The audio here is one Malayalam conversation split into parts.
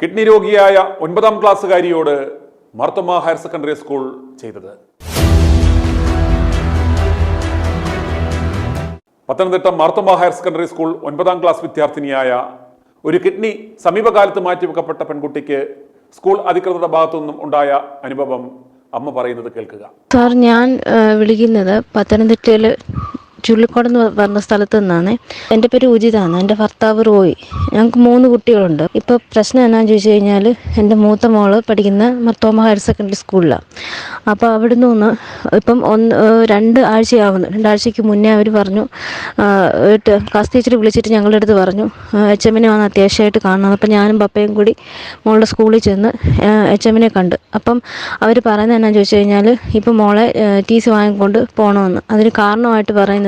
കിഡ്നി രോഗിയായ ഒൻപതാം ക്ലാസ്സുകാരിയോട് മർത്തമ്മ ഹയർ സെക്കൻഡറി സ്കൂൾ ചെയ്തത്. Pathanamthitta Marthoma higher secondary school ഒൻപതാം ക്ലാസ് വിദ്യാർത്ഥിനിയായ ഒരു കിഡ്നി സമീപകാലത്ത് മാറ്റിവെക്കപ്പെട്ട പെൺകുട്ടിക്ക് സ്കൂൾ അധികൃതരുടെ ഭാഗത്തുനിന്നും ഉണ്ടായ അനുഭവം അമ്മ പറയുന്നത് കേൾക്കുക. സാർ ഞാൻ വിളിക്കുന്നത് പത്തനംതിട്ടയിൽ ചുള്ളിക്കോട് എന്ന് പറഞ്ഞ സ്ഥലത്ത് നിന്നാണ്. എന്റെ പേര് ഉചിതാണ്. എന്റെ ഭർത്താവ് റോയി. ഞങ്ങൾക്ക് മൂന്ന് കുട്ടികളുണ്ട്. ഇപ്പോൾ പ്രശ്നം എന്നാന്ന് ചോദിച്ചു കഴിഞ്ഞാൽ എന്റെ മൂത്ത മോൾ പഠിക്കുന്ന മർത്തോമ ഹയർ സെക്കൻഡറി സ്കൂളിലാണ് അപ്പോൾ അവിടുന്ന് ഒന്ന് ഇപ്പം ഒന്ന് രണ്ട് ആഴ്ചയാവുന്നു. രണ്ടാഴ്ചയ്ക്ക് മുന്നേ അവർ പറഞ്ഞു ക്ലാസ് ടീച്ചർ വിളിച്ചിട്ട് ഞങ്ങളുടെ അടുത്ത് പറഞ്ഞു എച്ച് എമ്മിനെ വന്ന് അത്യാവശ്യമായിട്ട് കാണണം. അപ്പം ഞാനും പപ്പയും കൂടി മോളുടെ സ്കൂളിൽ ചെന്ന് എച്ച് എമ്മിനെ കണ്ട്. അപ്പം അവർ പറയുന്നത് എന്നാന്ന് ചോദിച്ചു കഴിഞ്ഞാൽ ഇപ്പം മോളെ ടി സി വാങ്ങിക്കൊണ്ട് പോകണമെന്ന് അതിന് കാരണമായിട്ട് പറയുന്നത്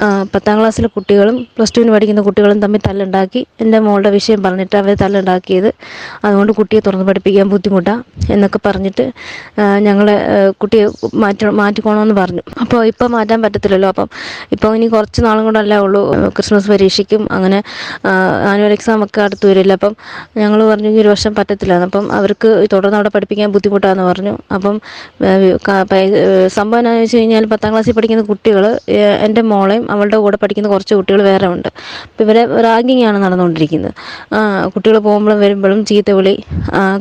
ആ, പത്താം ക്ലാസ്സിലെ കുട്ടികളും പ്ലസ് ടുവിന് പഠിക്കുന്ന കുട്ടികളും തമ്മിൽ തല്ലുണ്ടാക്കി. എന്റെ മോളുടെ വിഷയം പറഞ്ഞിട്ട് അവർ തല്ലുണ്ടാക്കിയത്. അതുകൊണ്ട് കുട്ടിയെ തുറന്ന് പഠിപ്പിക്കാൻ ബുദ്ധിമുട്ടാണ് എന്നൊക്കെ പറഞ്ഞിട്ട് ഞങ്ങളെ കുട്ടിയെ മാറ്റി മാറ്റിക്കോണമെന്ന് പറഞ്ഞു. അപ്പോൾ ഇപ്പം മാറ്റാൻ പറ്റത്തില്ലല്ലോ. അപ്പം ഇപ്പോൾ ഇനി കുറച്ച് നാളും കൊണ്ടല്ലേ ഉള്ളൂ ക്രിസ്മസ് പരീക്ഷയ്ക്കും അങ്ങനെ ആനുവൽ എക്സാം ഒക്കെ അടുത്ത് വരില്ല. അപ്പം ഞങ്ങൾ പറഞ്ഞു ഈ ഒരു വർഷം പറ്റത്തില്ല അപ്പം അവർക്ക് തുടർന്ന് അവിടെ പഠിപ്പിക്കാൻ ബുദ്ധിമുട്ടാണെന്ന് പറഞ്ഞു. അപ്പം സംഭവം എന്താണെന്ന് വെച്ച് കഴിഞ്ഞാൽ പത്താം ക്ലാസ്സിൽ പഠിക്കുന്ന കുട്ടികൾ എന്റെ മോളെയും അവളുടെ കൂടെ പഠിക്കുന്ന കുറച്ച് കുട്ടികൾ വേറെ ഉണ്ട്. അപ്പോൾ ഇവരെ റാഗിങ് ആണ് നടന്നുകൊണ്ടിരിക്കുന്നത് കുട്ടികൾ പോകുമ്പോഴും വരുമ്പോഴും ചീത്ത വിളി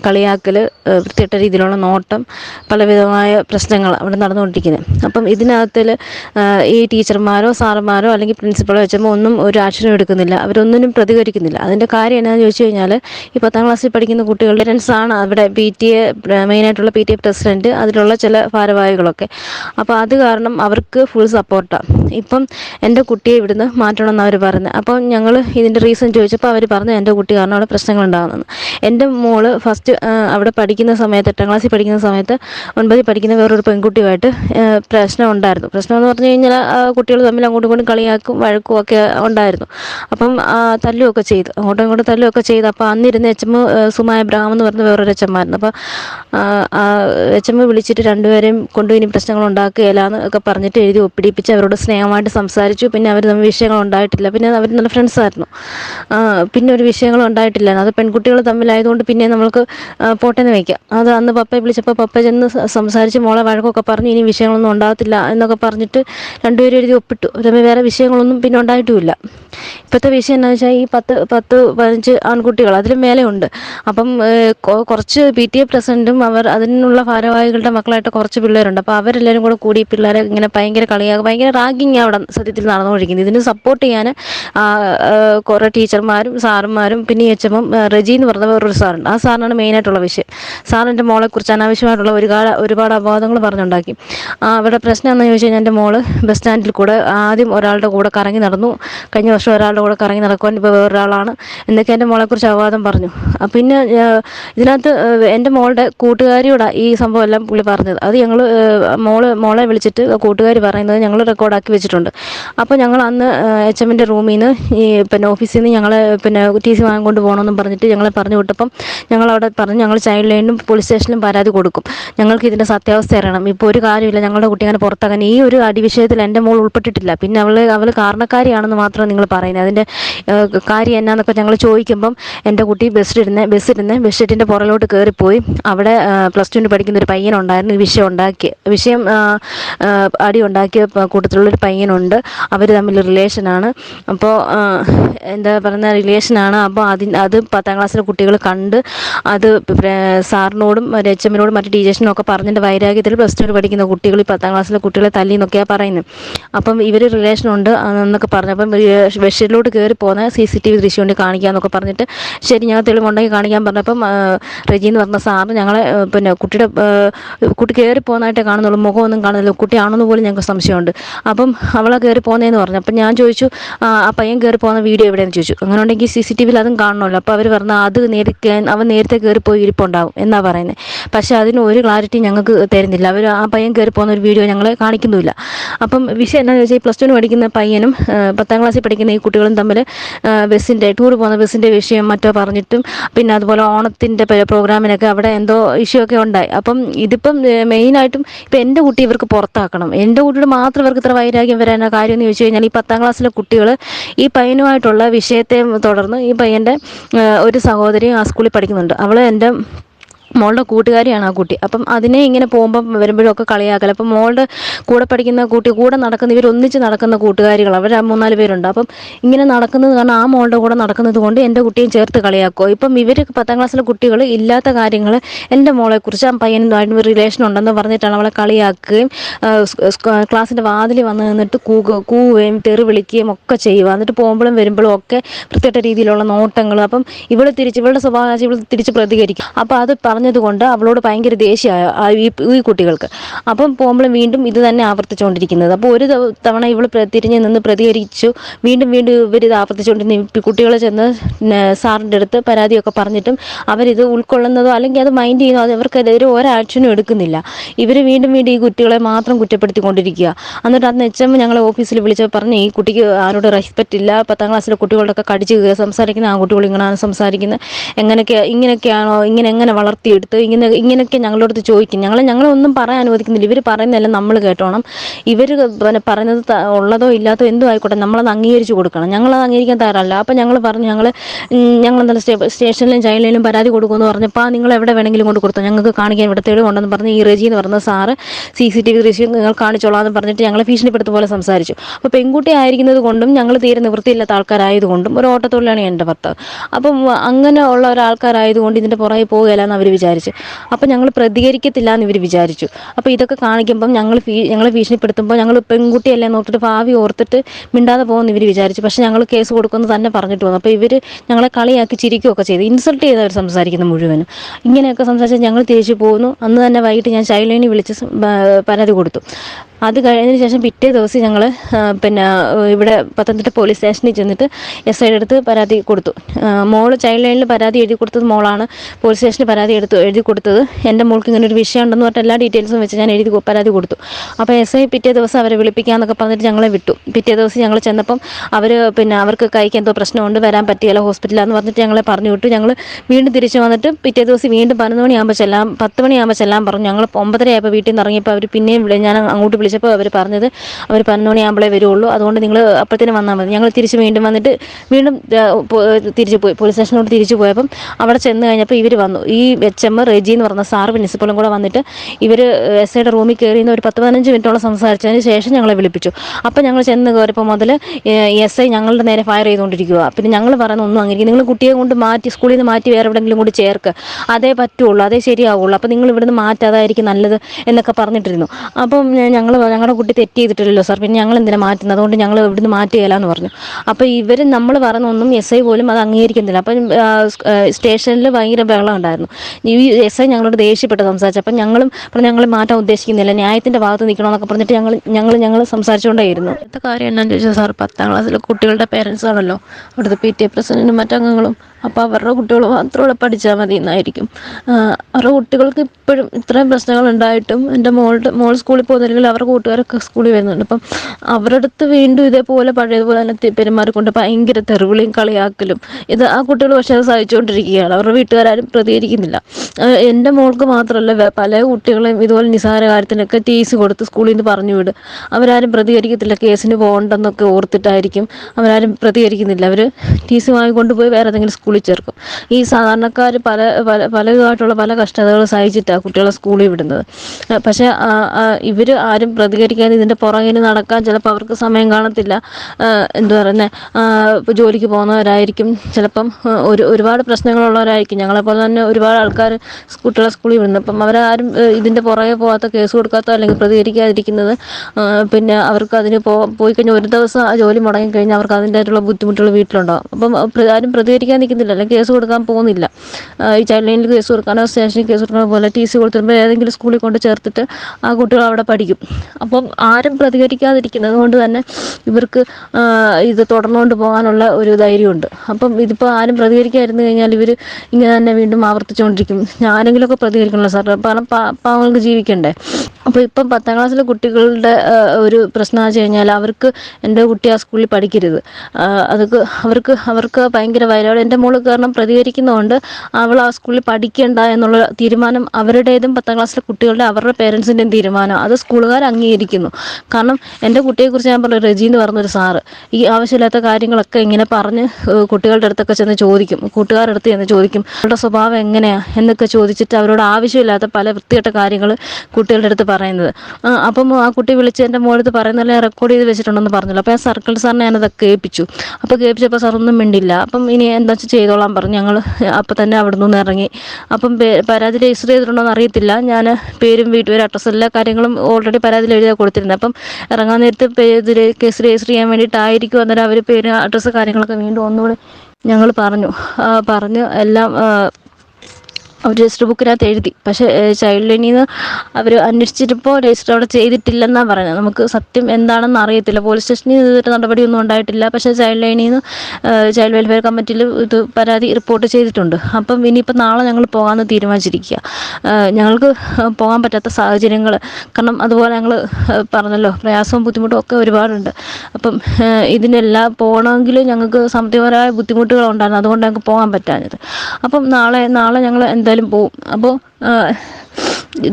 കളിയാക്കൽ വൃത്തിയിട്ട രീതിയിലുള്ള നോട്ടം പലവിധമായ പ്രശ്നങ്ങൾ അവിടെ നടന്നുകൊണ്ടിരിക്കുന്നത്. അപ്പം ഇതിനകത്തിൽ ഈ ടീച്ചർമാരോ സാറന്മാരോ അല്ലെങ്കിൽ പ്രിൻസിപ്പളോ വെച്ചപ്പോൾ ഒന്നും ഒരു ആക്ഷനും എടുക്കുന്നില്ല. അവരൊന്നിനും പ്രതികരിക്കുന്നില്ല. അതിന്റെ കാര്യം എന്നാന്ന് ചോദിച്ചു കഴിഞ്ഞാൽ ഈ പത്താം ക്ലാസ്സിൽ പഠിക്കുന്ന കുട്ടികളുടെ ആണ് അവിടെ പി ടി എ മെയിനായിട്ടുള്ള പി ടി എ പ്രസിഡന്റ് അതിലുള്ള ചില ഭാരവാഹികളൊക്കെ. അപ്പോൾ അത് കാരണം അവർക്ക് ഫുൾ സപ്പോർട്ടാണ് ഇപ്പം എന്റെ കുട്ടിയെ ഇവിടുന്ന് മാറ്റണമെന്ന് അവർ പറഞ്ഞു. അപ്പം ഞങ്ങൾ ഇതിന്റെ റീസൺ ചോദിച്ചപ്പോൾ അവർ പറഞ്ഞു എന്റെ കുട്ടി കാരണം അവിടെ പ്രശ്നങ്ങൾ ഉണ്ടാകുന്നെന്ന് എന്റെ മോൾ ഫസ്റ്റ് അവിടെ പഠിക്കുന്ന സമയത്ത് എട്ടാം ക്ലാസ്സിൽ പഠിക്കുന്ന സമയത്ത് ഒൻപതിൽ പഠിക്കുന്ന വേറൊരു പെൺകുട്ടിയുമായിട്ട് പ്രശ്നം ഉണ്ടായിരുന്നു പ്രശ്നം എന്ന് പറഞ്ഞു കഴിഞ്ഞാൽ കുട്ടികൾ തമ്മിൽ അങ്ങോട്ടും ഇങ്ങോട്ടും കളിയാക്കും വഴക്കും ഒക്കെ ഉണ്ടായിരുന്നു. അപ്പം തല്ലും തല്ലുമൊക്കെ ചെയ്തു. അങ്ങോട്ടും ഇങ്ങോട്ടും തല്ലുമൊക്കെ ചെയ്തു. അപ്പോൾ അന്നിരുന്ന് എച്ചമ്മ സുമായ ബ്രാഹ്മ എന്ന് പറഞ്ഞ വേറൊരു എച്ചമ്മായിരുന്നു അപ്പോൾ എച്ചമ്മ വിളിച്ചിട്ട് രണ്ടുപേരെയും കൊണ്ടുപോയി ഇനി പ്രശ്നങ്ങൾ ഉണ്ടാക്കുകയില്ലാന്ന് ഒക്കെ പറഞ്ഞിട്ട് എഴുതി ഒപ്പിടിപ്പിച്ച് അവരോട് സ്നേഹമായിട്ട് സംസാരിച്ചു. പിന്നെ അവർ തമ്മിൽ വിഷയങ്ങൾ ഉണ്ടായിട്ടില്ല. പിന്നെ അവർ നല്ല ഫ്രണ്ട്സ് ആയിരുന്നു. ആ, പിന്നെ ഒരു വിഷയങ്ങളും ഉണ്ടായിട്ടില്ല അത് പെൺകുട്ടികൾ തമ്മിലായതുകൊണ്ട് പിന്നെ നമ്മൾക്ക് പോട്ടേന്ന് വയ്ക്കാം. അത് അന്ന് പപ്പയെ വിളിച്ചപ്പോൾ പപ്പ ചെന്ന് സംസാരിച്ച് മോളെ വഴക്കൊക്കെ പറഞ്ഞു ഇനി വിഷയങ്ങളൊന്നും ഉണ്ടാകത്തില്ല എന്നൊക്കെ പറഞ്ഞിട്ട് രണ്ടുപേരും എഴുതി ഒപ്പിട്ടു. തമ്മിൽ വേറെ വിഷയങ്ങളൊന്നും പിന്നെ ഉണ്ടായിട്ടുമില്ല. ഇപ്പോഴത്തെ വിഷയം എന്താണെന്ന് വെച്ചാൽ ഈ പത്ത് പത്ത് പതിനഞ്ച് ആൺകുട്ടികൾ അതിലും മേലെ ഉണ്ട് അപ്പം കുറച്ച് പി ടി എ പ്രസിഡന്റും അവർ അതിനുള്ള ഭാരവാഹികളുടെ മക്കളായിട്ട് കുറച്ച് പിള്ളേരുണ്ട്. അപ്പോൾ അവരെല്ലാവരും കൂടെ കൂടി പിള്ളേരെ ഇങ്ങനെ ഭയങ്കര കളിയാകും ഭയങ്കര റാഗിങ് അവിടെ സത്യത്തിൽ നടന്നുകൊണ്ടിരിക്കുന്നത്. ഇതിന് സപ്പോർട്ട് ചെയ്യാൻ കുറേ ടീച്ചർമാരും സാറുമാരും പിന്നെ എച്ച് റെജി എന്ന് പറഞ്ഞ വേറൊരു സാറുണ്ട്. ആ സാറിനാണ് മെയിനായിട്ടുള്ള വിഷയം. സാറിന്റെ മോളെക്കുറിച്ച് അനാവശ്യമായിട്ടുള്ള ഒരുപാട് ഒരുപാട് അപവാദങ്ങൾ പറഞ്ഞുണ്ടാക്കി. അവിടെ പ്രശ്നം എന്താണെന്ന് ചോദിച്ചു കഴിഞ്ഞാൽ എന്റെ മോൾ ബസ് സ്റ്റാൻഡിൽ കൂടെ ആദ്യം ഒരാളുടെ കൂടെ കറങ്ങി നടന്നു. കഴിഞ്ഞ വർഷം ഒരാളുടെ കൂടെ കറങ്ങി നടക്കുവാൻ ഇപ്പോൾ വേറൊരാളാണ്. എന്നൊക്കെ എന്റെ മോളെക്കുറിച്ച് അപവാദം പറഞ്ഞു. പിന്നെ ഇതിനകത്ത് എന്റെ മോളുടെ കൂട്ടുകാരിയോടാണ് ഈ സംഭവം എല്ലാം പുള്ളി പറഞ്ഞത്. അത് ഞങ്ങൾ മോൾ മോളെ വിളിച്ചിട്ട് കൂട്ടുകാരി പറയുന്നത് ഞങ്ങൾ റെക്കോർഡാക്കി വെച്ചിട്ടുണ്ട് അപ്പോൾ ഞങ്ങൾ അന്ന് എച്ച് എമ്മിന്റെ റൂമിൽ നിന്ന് ഈ പിന്നെ ഓഫീസിൽ നിന്ന് ഞങ്ങൾ പിന്നെ ടി സി വാങ്ങിക്കൊണ്ട് പോകണമെന്നും പറഞ്ഞിട്ട് ഞങ്ങളെ പറഞ്ഞു വിട്ടപ്പം ഞങ്ങൾ അവിടെ പറഞ്ഞു ഞങ്ങൾ ചൈൽഡ് ലൈനിലും പോലീസ് സ്റ്റേഷനിലും പരാതി കൊടുക്കും. ഞങ്ങൾക്ക് ഇതിന്റെ സത്യാവസ്ഥ അറിയണം. ഇപ്പോൾ ഒരു കാര്യമില്ല. ഞങ്ങളുടെ കുട്ടി അങ്ങനെ പുറത്താകാൻ ഈ ഒരു അടി വിഷയത്തിൽ എന്റെ മോൾ ഉൾപ്പെട്ടിട്ടില്ല. പിന്നെ അവൾ അവൾ കാരണക്കാരിയാണെന്ന് മാത്രം നിങ്ങൾ പറയുന്നത്. അതിന്റെ കാര്യം എന്നാന്നൊക്കെ ഞങ്ങൾ ചോദിക്കുമ്പം എന്റെ കുട്ടി ബസ്സിലിരുന്ന് ബസ്സിലിരുന്ന് ബെഡ്ഷീറ്റിന്റെ പുറകിലോട്ട് കയറിപ്പോയി അവിടെ പ്ലസ് ടുവിന് പഠിക്കുന്ന ഒരു പയ്യനുണ്ടായിരുന്നു. ഈ വിഷയം ഉണ്ടാക്കി വിഷയം അടി ഉണ്ടാക്കിയ കൂട്ടത്തിലുള്ളൊരു കൂട്ടത്തിലുള്ളൊരു പയ്യനുണ്ട് അവർ തമ്മിൽ റിലേഷനാണ് അപ്പോൾ എന്താ പറയുന്ന റിലേഷനാണ് അപ്പോൾ അതി അത് പത്താം ക്ലാസ്സിലെ കുട്ടികൾ കണ്ട് അത് സാറിനോടും സാറിനോടും എച്ച് എമ്മിനോടും മറ്റു ടീച്ചേഴ്സിനും ഒക്കെ പറഞ്ഞിട്ട് വൈരാഗ്യത്തിൽ പ്ലസ് ടു പഠിക്കുന്ന കുട്ടികൾ ഈ പത്താം ക്ലാസ്സിലെ കുട്ടികളെ തല്ലി എന്നൊക്കെയാണ് പറയുന്നത് അപ്പം ഇവർ റിലേഷനുണ്ട് എന്നൊക്കെ പറഞ്ഞു അപ്പം ബെഡ്ഷീറ്റിലോട്ട് കയറി പോകുന്ന സി സി ടി വി ദൃശ്യം കൊണ്ട് കാണിക്കാമെന്നൊക്കെ പറഞ്ഞിട്ട് ശരി ഞങ്ങൾ തെളിവുണ്ടെങ്കിൽ കാണിക്കാൻ പറഞ്ഞപ്പം റെജി എന്ന് പറഞ്ഞ സാറ് ഞങ്ങളെ പിന്നെ കുട്ടിയുടെ കുട്ടി കയറി പോകുന്നതായിട്ടേ കാണുന്നുള്ളൂ. മുഖമൊന്നും കാണുന്നില്ല. കുട്ടിയാണെന്ന് പോലും ഞങ്ങൾക്ക് സംശയമുണ്ട്. അപ്പം അവളെ കയറി പോകുന്നതെന്ന് പറഞ്ഞു. അപ്പം ഞാൻ ചോദിച്ചു ആ പയ്യൻ കയറി പോകുന്ന വീഡിയോ എവിടെയെന്ന്? ചോദിച്ചു. അങ്ങനെ ഉണ്ടെങ്കിൽ സി സി ടി വിയിൽ അതും കാണണമല്ലോ. അപ്പോൾ അവർ പറഞ്ഞു അത് നേരത്തെ അവൻ നേരത്തെ കയറി പോയി ഇരിപ്പുണ്ടാവും. എന്നാ പറയുന്നത് പക്ഷേ അതിന് ഒരു ക്ലാരിറ്റി ഞങ്ങൾക്ക് തരുന്നില്ല. അവർ ആ പയ്യൻ കയറി പോകുന്ന ഒരു വീഡിയോ ഞങ്ങളെ കാണിക്കുന്നുമില്ല. അപ്പം വിഷയം എന്താണെന്ന് വെച്ചാൽ പ്ലസ് ടുവിന് പഠിക്കുന്ന പയ്യനും പത്താം ക്ലാസ്സിൽ പഠിക്കുന്ന ഈ കുട്ടികളും തമ്മിൽ ബസ്സിന്റെ ടൂർ പോകുന്ന ബസ്സിന്റെ വിഷയം മറ്റോ പറഞ്ഞിട്ടും പിന്നെ അതുപോലെ ഓണത്തിന്റെ പ്രോഗ്രാമിനൊക്കെ അവിടെ എന്തോ ഇഷ്യൂ ഒക്കെ ഉണ്ടായി. അപ്പം ഇതിപ്പം മെയിനായിട്ടും ഇപ്പം എന്റെ കുട്ടി ഇവർക്ക് പുറത്താക്കണം. എന്റെ കുട്ടിയുടെ മാത്രം ഇവർക്ക് ഇത്ര വൈരാഗ്യം വരാൻ കാര്യം എന്ന് ചോദിച്ചു കഴിഞ്ഞാൽ ഈ പത്താം ക്ലാസ്സിലെ കുട്ടികൾ ഈ പയ്യനുമായിട്ടുള്ള വിഷയത്തെ തുടർന്ന് ഈ പയ്യന്റെ ഒരു സഹോദരി ആ സ്കൂളിൽ പഠിക്കുന്നുണ്ട്. അവൾ എന്റെ മോളുടെ കൂട്ടുകാരിയാണ് ആ കുട്ടി. അപ്പം അതിനെ ഇങ്ങനെ പോകുമ്പം വരുമ്പോഴൊക്കെ കളിയാക്കൽ അപ്പം മോളുടെ കൂടെ പഠിക്കുന്ന കുട്ടി കൂടെ നടക്കുന്ന ഇവർ ഒന്നിച്ച് നടക്കുന്ന കൂട്ടുകാരികൾ അവർ മൂന്നാൽ പേരുണ്ട്. അപ്പം ഇങ്ങനെ നടക്കുന്നത് കാരണം ആ മോളുടെ കൂടെ നടക്കുന്നത് കൊണ്ട് എന്റെ കുട്ടിയും ചേർത്ത് കളിയാക്കുമോ ഇപ്പം ഇവർ പത്താം ക്ലാസ്സിലെ കുട്ടികൾ ഇല്ലാത്ത കാര്യങ്ങൾ എന്റെ മോളെക്കുറിച്ച് ആ പയ്യനുമായിട്ട് റിലേഷൻ ഉണ്ടെന്ന് പറഞ്ഞിട്ടാണ് അവളെ കളിയാക്കുകയും ക്ലാസ്സിന്റെ വാതിൽ വന്ന് നിന്നിട്ട് കൂക കൂവുകയും തെറി വിളിക്കുകയും ഒക്കെ ചെയ്യുക. എന്നിട്ട് പോകുമ്പോഴും വരുമ്പോഴും ഒക്കെ പ്രത്യേക രീതിയിലുള്ള നോട്ടങ്ങൾ. അപ്പം ഇവൾ തിരിച്ച് ഇവളുടെ സ്വഭാവം ഇവൾ തിരിച്ച് പ്രതികരിക്കും. അപ്പോൾ അത് പറഞ്ഞതുകൊണ്ട് അവളോട് ഭയങ്കര ദേഷ്യമായ ഈ കുട്ടികൾക്ക്. അപ്പം പോകുമ്പോഴും വീണ്ടും ഇത് തന്നെ ആവർത്തിച്ചുകൊണ്ടിരിക്കുന്നത്. അപ്പോൾ ഒരു തവ- തവണ ഇവൾ തിരിഞ്ഞ് നിന്ന് പ്രതികരിച്ചു. വീണ്ടും വീണ്ടും ഇവർ ഇത് ആവർത്തിച്ചുകൊണ്ടിരുന്ന. കുട്ടികൾ ചെന്ന് സാറിന്റെ അടുത്ത് പരാതിയൊക്കെ പറഞ്ഞിട്ടും അവരിത് ഉൾക്കൊള്ളുന്നതോ അല്ലെങ്കിൽ അത് മൈൻഡ് ചെയ്യുന്നോ അത് അവർക്കെതിരെ ഒരു ആക്ഷനും എടുക്കുന്നില്ല. ഇവർ വീണ്ടും വീണ്ടും ഈ കുട്ടികളെ മാത്രം കുറ്റപ്പെടുത്തിക്കൊണ്ടിരിക്കുക. എന്നിട്ട് അന്ന് എച്ച് എം ഓഫീസിൽ വിളിച്ചപ്പോൾ പറഞ്ഞു ഈ കുട്ടിക്ക് ആരോട് റെസ്പെക്റ്റ് ഇല്ല. പത്താം ക്ലാസ്സിലെ കുട്ടികളോടൊക്കെ കടിച്ച് സംസാരിക്കുന്ന ആ കുട്ടികൾ ഇങ്ങനെയാണ് സംസാരിക്കുന്നത്. എങ്ങനെയൊക്കെ ഇങ്ങനെയൊക്കെയാണോ ഇങ്ങനെ എങ്ങനെ വളർത്തിയെടുത്ത് ഇങ്ങനെ ഇങ്ങനെയൊക്കെ ഞങ്ങളോട് ചോദിക്കും. ഞങ്ങൾ ഞങ്ങളൊന്നും പറയാൻ അനുവദിക്കുന്നില്ല. ഇവർ പറയുന്നതെല്ലാം നമ്മൾ കേട്ടോണം. ഇവർ പിന്നെ പറയുന്നത് ഉള്ളതോ ഇല്ലാത്തോ എന്തോ ആയിക്കോട്ടെ. നമ്മളത് അംഗീകരിച്ച് കൊടുക്കണം. ഞങ്ങളത് അംഗീകരിക്കാൻ തയ്യാറല്ല. അപ്പം ഞങ്ങൾ പറഞ്ഞു ഞങ്ങൾ ഞങ്ങൾ എന്തായാലും സ്റ്റേ സ്റ്റേഷനിലും ജയിലിലും പരാതി കൊടുക്കുമെന്ന് പറഞ്ഞപ്പോൾ നിങ്ങൾ എവിടെ വേണമെങ്കിലും കൊണ്ട് കൊടുത്തു. ഞങ്ങൾക്ക് കാണിക്കാൻ ഇവിടെ തെളിവുണ്ടെന്ന് പറഞ്ഞ് ഈ റെജി എന്ന് പറഞ്ഞ sir C C T V ദൃശ്യം നിങ്ങൾ കാണിച്ചോളാം എന്ന് പറഞ്ഞിട്ട് ഞങ്ങളെ ഭീഷണിപ്പെടുത്ത പോലെ സംസാരിച്ചു. അപ്പോൾ പെൺകുട്ടി ആയിരിക്കുന്നത് കൊണ്ടും ഞങ്ങൾ തീരെ നിവൃത്തിയില്ലാത്ത ആൾക്കാരായതുകൊണ്ടും ഒരു ഓട്ടത്തൊഴിലാണ് എന്റെ ഭർത്താവ്. അപ്പം അങ്ങനെ ഉള്ള ഒരാൾക്കാരായതുകൊണ്ട് ഇതിന്റെ പുറകെ പോകുകയില്ല എന്ന് അവർ വിചാരിച്ചു. അപ്പം ഞങ്ങൾ പ്രതികരിക്കത്തില്ല എന്ന് ഇവർ വിചാരിച്ചു. അപ്പോൾ ഇതൊക്കെ കാണിക്കുമ്പം ഞങ്ങൾ ഫീ ഞങ്ങളെ ഭീഷണിപ്പെടുത്തുമ്പോൾ ഞങ്ങൾ പെൺകുട്ടിയല്ലേ നോക്കിയിട്ട് ഭാവി ഓർത്തിട്ട് മിണ്ടാതെ പോകുമെന്ന് ഇവർ വിചാരിച്ചു. പക്ഷേ ഞങ്ങൾ കേസ് കൊടുക്കുമെന്ന് തന്നെ പറഞ്ഞിട്ട് വന്നു. അപ്പോൾ ഇവർ ഞങ്ങളെ കളിയാക്കി ചിരിക്കുകയൊക്കെ ചെയ്തു. ഇൻസൾട്ട് ചെയ്ത് അവർ സംസാരിക്കുന്നത് മുഴുവനും. ഇങ്ങനെയൊക്കെ സംസാരിച്ച് ഞങ്ങൾ തിരിച്ചു പോകുന്നു അന്ന് തന്നെ വൈകിട്ട് ഞാൻ ചൈൽഡ് വിളിച്ച് പരാതി കൊടുത്തു. അത് കഴിഞ്ഞതിന് ശേഷം പിറ്റേ ദിവസം ഞങ്ങൾ പിന്നെ ഇവിടെ പത്തനംതിട്ട പോലീസ് സ്റ്റേഷനിൽ ചെന്നിട്ട് എസ് ഐയുടെ അടുത്ത് പരാതി കൊടുത്തു. മോൾ ചൈൽഡ് ലൈനിൽ പരാതി എഴുതി കൊടുത്തത് മോളാണ്. പോലീസ് സ്റ്റേഷനിൽ പരാതി എടുത്തു എഴുതി കൊടുത്തത്. എന്റെ മോൾക്ക് ഇങ്ങനെ ഒരു വിഷയം ഉണ്ടെന്ന് പറഞ്ഞിട്ട് എല്ലാ ഡീറ്റെയിൽസും വെച്ച് ഞാൻ എഴുതി പരാതി കൊടുത്തു. അപ്പോൾ എസ് ഐ പിറ്റേ ദിവസം അവരെ വിളിപ്പിക്കാമെന്നൊക്കെ പറഞ്ഞിട്ട് ഞങ്ങളെ വിട്ടു. പിറ്റേ ദിവസം ഞങ്ങൾ ചെന്നപ്പം അവർ പിന്നെ അവർക്ക് കൈക്ക് എന്തോ പ്രശ്നമുണ്ട് വരാൻ പറ്റിയല്ല ഹോസ്പിറ്റലാന്ന് പറഞ്ഞിട്ട് ഞങ്ങളെ പറഞ്ഞു വിട്ടു. ഞങ്ങൾ വീണ്ടും തിരിച്ചു വന്നിട്ട് പിറ്റേ ദിവസം വീണ്ടും പതിനൊന്ന് മണിയാകുമ്പോൾ ചെല്ലാം പത്ത് മണിയാകുമ്പോൾ ചെല്ലാൻ പറഞ്ഞു. ഞങ്ങൾ ഒമ്പതര ആയപ്പോൾ വീട്ടിൽ നിന്ന് ഇറങ്ങിയപ്പോൾ അവർ പിന്നെയും ഞാൻ അങ്ങോട്ട് വിളിച്ചപ്പോൾ അവർ പറഞ്ഞത് അവർ പതിനൊന്ന് മണിയാകുമ്പോഴേ വരുള്ളൂ. അതുകൊണ്ട് നിങ്ങൾ അപ്പോഴത്തേനും വന്നാൽ മതി. ഞങ്ങൾ തിരിച്ച് വീണ്ടും വന്നിട്ട് വീണ്ടും തിരിച്ച് പോയി പോലീസ് സ്റ്റേഷനോട് തിരിച്ചു പോയപ്പം അവിടെ ചെന്ന് കഴിഞ്ഞപ്പോൾ ഇവർ വന്നു. ഈ എച്ച് എം റെജി എന്ന് പറഞ്ഞ സാർ പ്രിൻസിപ്പളും കൂടെ വന്നിട്ട് ഇവർ എസ് ഐയുടെ റൂമിൽ കയറി ഒരു പത്ത് പതിനഞ്ച് മിനിറ്റോളം സംസാരിച്ചതിന് ശേഷം ഞങ്ങളെ വിളിപ്പിച്ചു. അപ്പം ഞങ്ങൾ ചെന്ന് കയറിയപ്പോൾ മുതൽ എസ് ഐ ഞങ്ങളുടെ നേരെ ഫയർ ചെയ്തുകൊണ്ടിരിക്കുക പിന്നെ ഞങ്ങൾ പറയുന്ന ഒന്നും അങ്ങനെ നിങ്ങൾ കുട്ടിയെ കൊണ്ട് മാറ്റി സ്കൂളിൽ നിന്ന് മാറ്റി വേറെ എവിടെയെങ്കിലും കൂടി ചേർക്ക്. അതേ പറ്റുള്ളൂ അതേ ശരിയാവുള്ളൂ. അപ്പം നിങ്ങൾ ഇവിടുന്ന് മാറ്റാതായിരിക്കും നല്ലത് എന്നൊക്കെ പറഞ്ഞിട്ടിരുന്നു. അപ്പം ഞങ്ങൾ ഞങ്ങളുടെ കുട്ടി തെറ്റ് ചെയ്തിട്ടില്ലല്ലോ സാർ. പിന്നെ ഞങ്ങൾ എന്തിനാ മാറ്റുന്നത്? അതുകൊണ്ട് ഞങ്ങൾ ഇവിടുന്ന് മാറ്റുകയില്ല എന്ന് പറഞ്ഞു അപ്പോൾ ഇവർ നമ്മൾ പറഞ്ഞൊന്നും എസ് ഐ പോലും അത് അംഗീകരിക്കുന്നില്ല. അപ്പം സ്റ്റേഷനിൽ ഭയങ്കര ബഹളം ഉണ്ടായിരുന്നു. ഈ എസ് ഐ ഞങ്ങളോട് ദേഷ്യപ്പെട്ട് സംസാരിച്ചു. അപ്പം ഞങ്ങളും പറഞ്ഞു ഞങ്ങൾ മാറ്റാൻ ഉദ്ദേശിക്കുന്നില്ല. ന്യായത്തിന്റെ ഭാഗത്ത് നിൽക്കണമെന്നൊക്കെ പറഞ്ഞിട്ട് ഞങ്ങൾ ഞങ്ങൾ ഞങ്ങൾ സംസാരിച്ചുകൊണ്ടേയിരുന്നു അടുത്ത കാര്യം എന്നാന്ന് ചോദിച്ചാൽ സാർ പത്താം ക്ലാസ്സിലെ കുട്ടികളുടെ പേരൻസ് ആണല്ലോ. അവിടുത്തെ പി ടി എ പ്രസിഡന്റും മറ്റംഗങ്ങളും. അപ്പോൾ അവരുടെ കുട്ടികൾ മാത്രം പഠിച്ചാൽ മതി എന്നായിരിക്കും. അവരുടെ കുട്ടികൾക്ക് ഇപ്പോഴും ഇത്രയും പ്രശ്നങ്ങൾ ഉണ്ടായിട്ടും എന്റെ മോളുടെ മോൾ സ്കൂളിൽ പോകുന്നില്ലെങ്കിൽ അവരുടെ കൂട്ടുകാരൊക്കെ സ്കൂളിൽ വരുന്നുണ്ട്. അപ്പം അവരുടെ അടുത്ത് വീണ്ടും ഇതേപോലെ പഴയതുപോലെ തന്നെ പെരുമാറിക്കൊണ്ട് ഭയങ്കര തെറിവിളിയും കളിയാക്കലും ഇത് ആ കുട്ടികൾ പക്ഷേ അത് സഹിച്ചുകൊണ്ടിരിക്കുകയാണ്. അവരുടെ വീട്ടുകാരും പ്രതികരിക്കുന്നില്ല. എന്റെ മോൾക്ക് മാത്രമല്ല പല കുട്ടികളെയും ഇതുപോലെ നിസ്സാര കാര്യത്തിനൊക്കെ ടി സി കൊടുത്ത് സ്കൂളിൽ നിന്ന് പറഞ്ഞു വിട്. അവരാരും പ്രതികരിക്കത്തില്ല കേസിന് പോകണ്ടെന്നൊക്കെ ഓർത്തിട്ടായിരിക്കും. അവരാരും പ്രതികരിക്കുന്നില്ല. അവർ ടി സി വാങ്ങിക്കൊണ്ടുപോയി വേറെ ഏതെങ്കിലും സ്കൂളിൽ ചേർക്കും ഈ സാധാരണക്കാർ പല പല പലതായിട്ടുള്ള പല കഷ്ടതകൾ സഹിച്ചിട്ടാണ് കുട്ടികളെ സ്കൂളിൽ വിടുന്നത്. പക്ഷെ ഇവർ ആരും പ്രതികരിക്കാൻ ഇതിന്റെ പുറകിന് നടക്കാൻ ചിലപ്പോൾ അവർക്ക് സമയം കാണത്തില്ല. എന്താ പറയുന്നത് ജോലിക്ക് പോകുന്നവരായിരിക്കും. ചിലപ്പം ഒരു ഒരുപാട് പ്രശ്നങ്ങളുള്ളവരായിരിക്കും. ഞങ്ങളെപ്പോലെ തന്നെ ഒരുപാട് ആൾക്കാർ കുട്ടികളെ സ്കൂളിൽ വിടുന്നത്. അപ്പം അവരാരും ഇതിന്റെ പുറകെ പോകാത്ത കേസ് കൊടുക്കാത്ത അല്ലെങ്കിൽ പ്രതികരിക്കാതിരിക്കുന്നത് പിന്നെ അവർക്ക് അതിന് പോ പോയി കഴിഞ്ഞാൽ ഒരു ദിവസം ആ ജോലി മുടങ്ങി കഴിഞ്ഞാൽ അവർക്ക് അതിന്റെതായിട്ടുള്ള ബുദ്ധിമുട്ടുകൾ വീട്ടിലുണ്ടാകും അപ്പം ആരും പ്രതികരിക്കാൻ നിൽക്കുന്നില്ല അല്ലെങ്കിൽ കേസ് കൊടുക്കാൻ പോകുന്നില്ല. ഈ ചൈൽഡ് ലൈനിൽ കേസ് കൊടുക്കാനോ സ്റ്റേഷനിൽ കേസ് കൊടുക്കാനോ പോലെ ടി സി കൊടുത്തിരുമ്പോൾ ഏതെങ്കിലും സ്കൂളിൽ കൊണ്ട് ചേർത്തിട്ട് ആ കുട്ടികൾ അവിടെ പഠിക്കും. അപ്പം ആരും പ്രതികരിക്കാതിരിക്കുന്നത് കൊണ്ട് തന്നെ ഇവർക്ക് ഇത് തുടർന്നുകൊണ്ട് പോകാനുള്ള ഒരു ധൈര്യമുണ്ട്. അപ്പം ഇതിപ്പോൾ ആരും പ്രതികരിക്കാതിരുന്നു കഴിഞ്ഞാൽ ഇവർ ഇങ്ങനെ തന്നെ വീണ്ടും ആവർത്തിച്ചുകൊണ്ടിരിക്കും ഞാനെങ്കിലുമൊക്കെ പ്രതികരിക്കണമല്ലോ സാർ കാരണം പാവങ്ങൾക്ക് ജീവിക്കണ്ടേ. അപ്പോൾ ഇപ്പം പത്താം ക്ലാസ്സിലെ കുട്ടികളുടെ ഒരു പ്രശ്നം വെച്ച് കഴിഞ്ഞാൽ അവർക്ക് എന്റെ കുട്ടി ആ സ്കൂളിൽ പഠിക്കരുത്. അതൊക്കെ അവർക്ക് അവർക്ക് ഭയങ്കര വയലോട്. എന്റെ മോൾ കാരണം പ്രതികരിക്കുന്നതുകൊണ്ട് അവൾ ആ സ്കൂളിൽ പഠിക്കേണ്ട എന്നുള്ള തീരുമാനം അവരുടേതും പത്താം ക്ലാസ്സിലെ കുട്ടികളുടെ അവരുടെ പേരൻസിന്റെയും തീരുമാനം അത് സ്കൂളുകാർ അംഗീകരിക്കുന്നു. കാരണം എന്റെ കുട്ടിയെക്കുറിച്ച് ഞാൻ പറഞ്ഞു റെജി എന്ന് പറഞ്ഞൊരു സാറ് ഈ ആവശ്യമില്ലാത്ത കാര്യങ്ങളൊക്കെ ഇങ്ങനെ പറഞ്ഞ് കുട്ടികളുടെ അടുത്തൊക്കെ ചെന്ന് ചോദിക്കും. കൂട്ടുകാരുടെ അടുത്ത് ചെന്ന് ചോദിക്കും അവരുടെ സ്വഭാവം എങ്ങനെയാണ് എന്നൊക്കെ ചോദിച്ചിട്ട് അവരോട് ആവശ്യമില്ലാത്ത പല വൃത്തികെട്ട കാര്യങ്ങൾ കുട്ടികളുടെ അടുത്ത് പറയുന്നത്. അപ്പം ആ കുട്ടി വിളിച്ച് എന്റെ മോളടുത്ത് പറയുന്നതല്ല റെക്കോർഡ് ചെയ്ത് വെച്ചിട്ടുണ്ടെന്ന് പറഞ്ഞല്ലോ. അപ്പോൾ ഞാൻ സർക്കിൾ സാറിനെ ഞാനത് കേൾപ്പിച്ചു. അപ്പോൾ കേൾപ്പിച്ചപ്പോൾ സാർ ഒന്നും മിണ്ടില്ല. അപ്പം ഇനി എന്താ വെച്ചാൽ ചെയ്തോളാൻ പറഞ്ഞു. ഞങ്ങൾ അപ്പം തന്നെ അവിടെ നിന്ന് ഇറങ്ങി. അപ്പം പരാതി രജിസ്റ്റർ ചെയ്തിട്ടുണ്ടോ അറിയത്തില്ല. ഞാൻ പേരും വീട്ടുപേരും അഡ്രസ്സ് എല്ലാ കാര്യങ്ങളും ഓൾറെഡി പരാതിയിൽ എഴുതി കൊടുത്തിരുന്നത് അപ്പം ഇറങ്ങാൻ നേരത്ത് പേര് കേസ് രജിസ്റ്റർ ചെയ്യാൻ വേണ്ടിയിട്ടായിരിക്കും അന്നേരം അവർ പേര് അഡ്രസ്സ് കാര്യങ്ങളൊക്കെ വീണ്ടും ഒന്നുകൂടി ഞങ്ങൾ പറഞ്ഞു. പറഞ്ഞു എല്ലാം അവർ രജിസ്റ്റർ ബുക്കിനകത്ത് എഴുതി. പക്ഷേ ചൈൽഡ് ലൈനിൽ നിന്ന് അവർ അന്വേഷിച്ചിട്ടിപ്പോൾ രജിസ്റ്റർ അവിടെ ചെയ്തിട്ടില്ലെന്നാണ് പറയുന്നത്. നമുക്ക് സത്യം എന്താണെന്ന് അറിയത്തില്ല. പോലീസ് സ്റ്റേഷനിൽ ഇതുവരെ നടപടിയൊന്നും ഉണ്ടായിട്ടില്ല. പക്ഷേ ചൈൽഡ് ലൈനിൽ നിന്ന് ചൈൽഡ് വെൽഫെയർ കമ്മിറ്റിയിൽ ഇത് പരാതി റിപ്പോർട്ട് ചെയ്തിട്ടുണ്ട്. അപ്പം ഇനിയിപ്പോൾ നാളെ ഞങ്ങൾ പോകാമെന്ന് തീരുമാനിച്ചിരിക്കുക. ഞങ്ങൾക്ക് പോകാൻ പറ്റാത്ത സാഹചര്യങ്ങൾ. കാരണം അതുപോലെ ഞങ്ങൾ പറഞ്ഞല്ലോ പ്രയാസവും ബുദ്ധിമുട്ടും ഒക്കെ ഒരുപാടുണ്ട്. അപ്പം ഇതിനെല്ലാം പോകണമെങ്കിൽ ഞങ്ങൾക്ക് സാമ്പത്തികപരമായ ബുദ്ധിമുട്ടുകളുണ്ടായിരുന്നു. അതുകൊണ്ട് ഞങ്ങൾക്ക് പോകാൻ പറ്റാഞ്ഞത്. അപ്പം നാളെ നാളെ ഞങ്ങൾ എന്തായാലും പോവും. അപ്പോൾ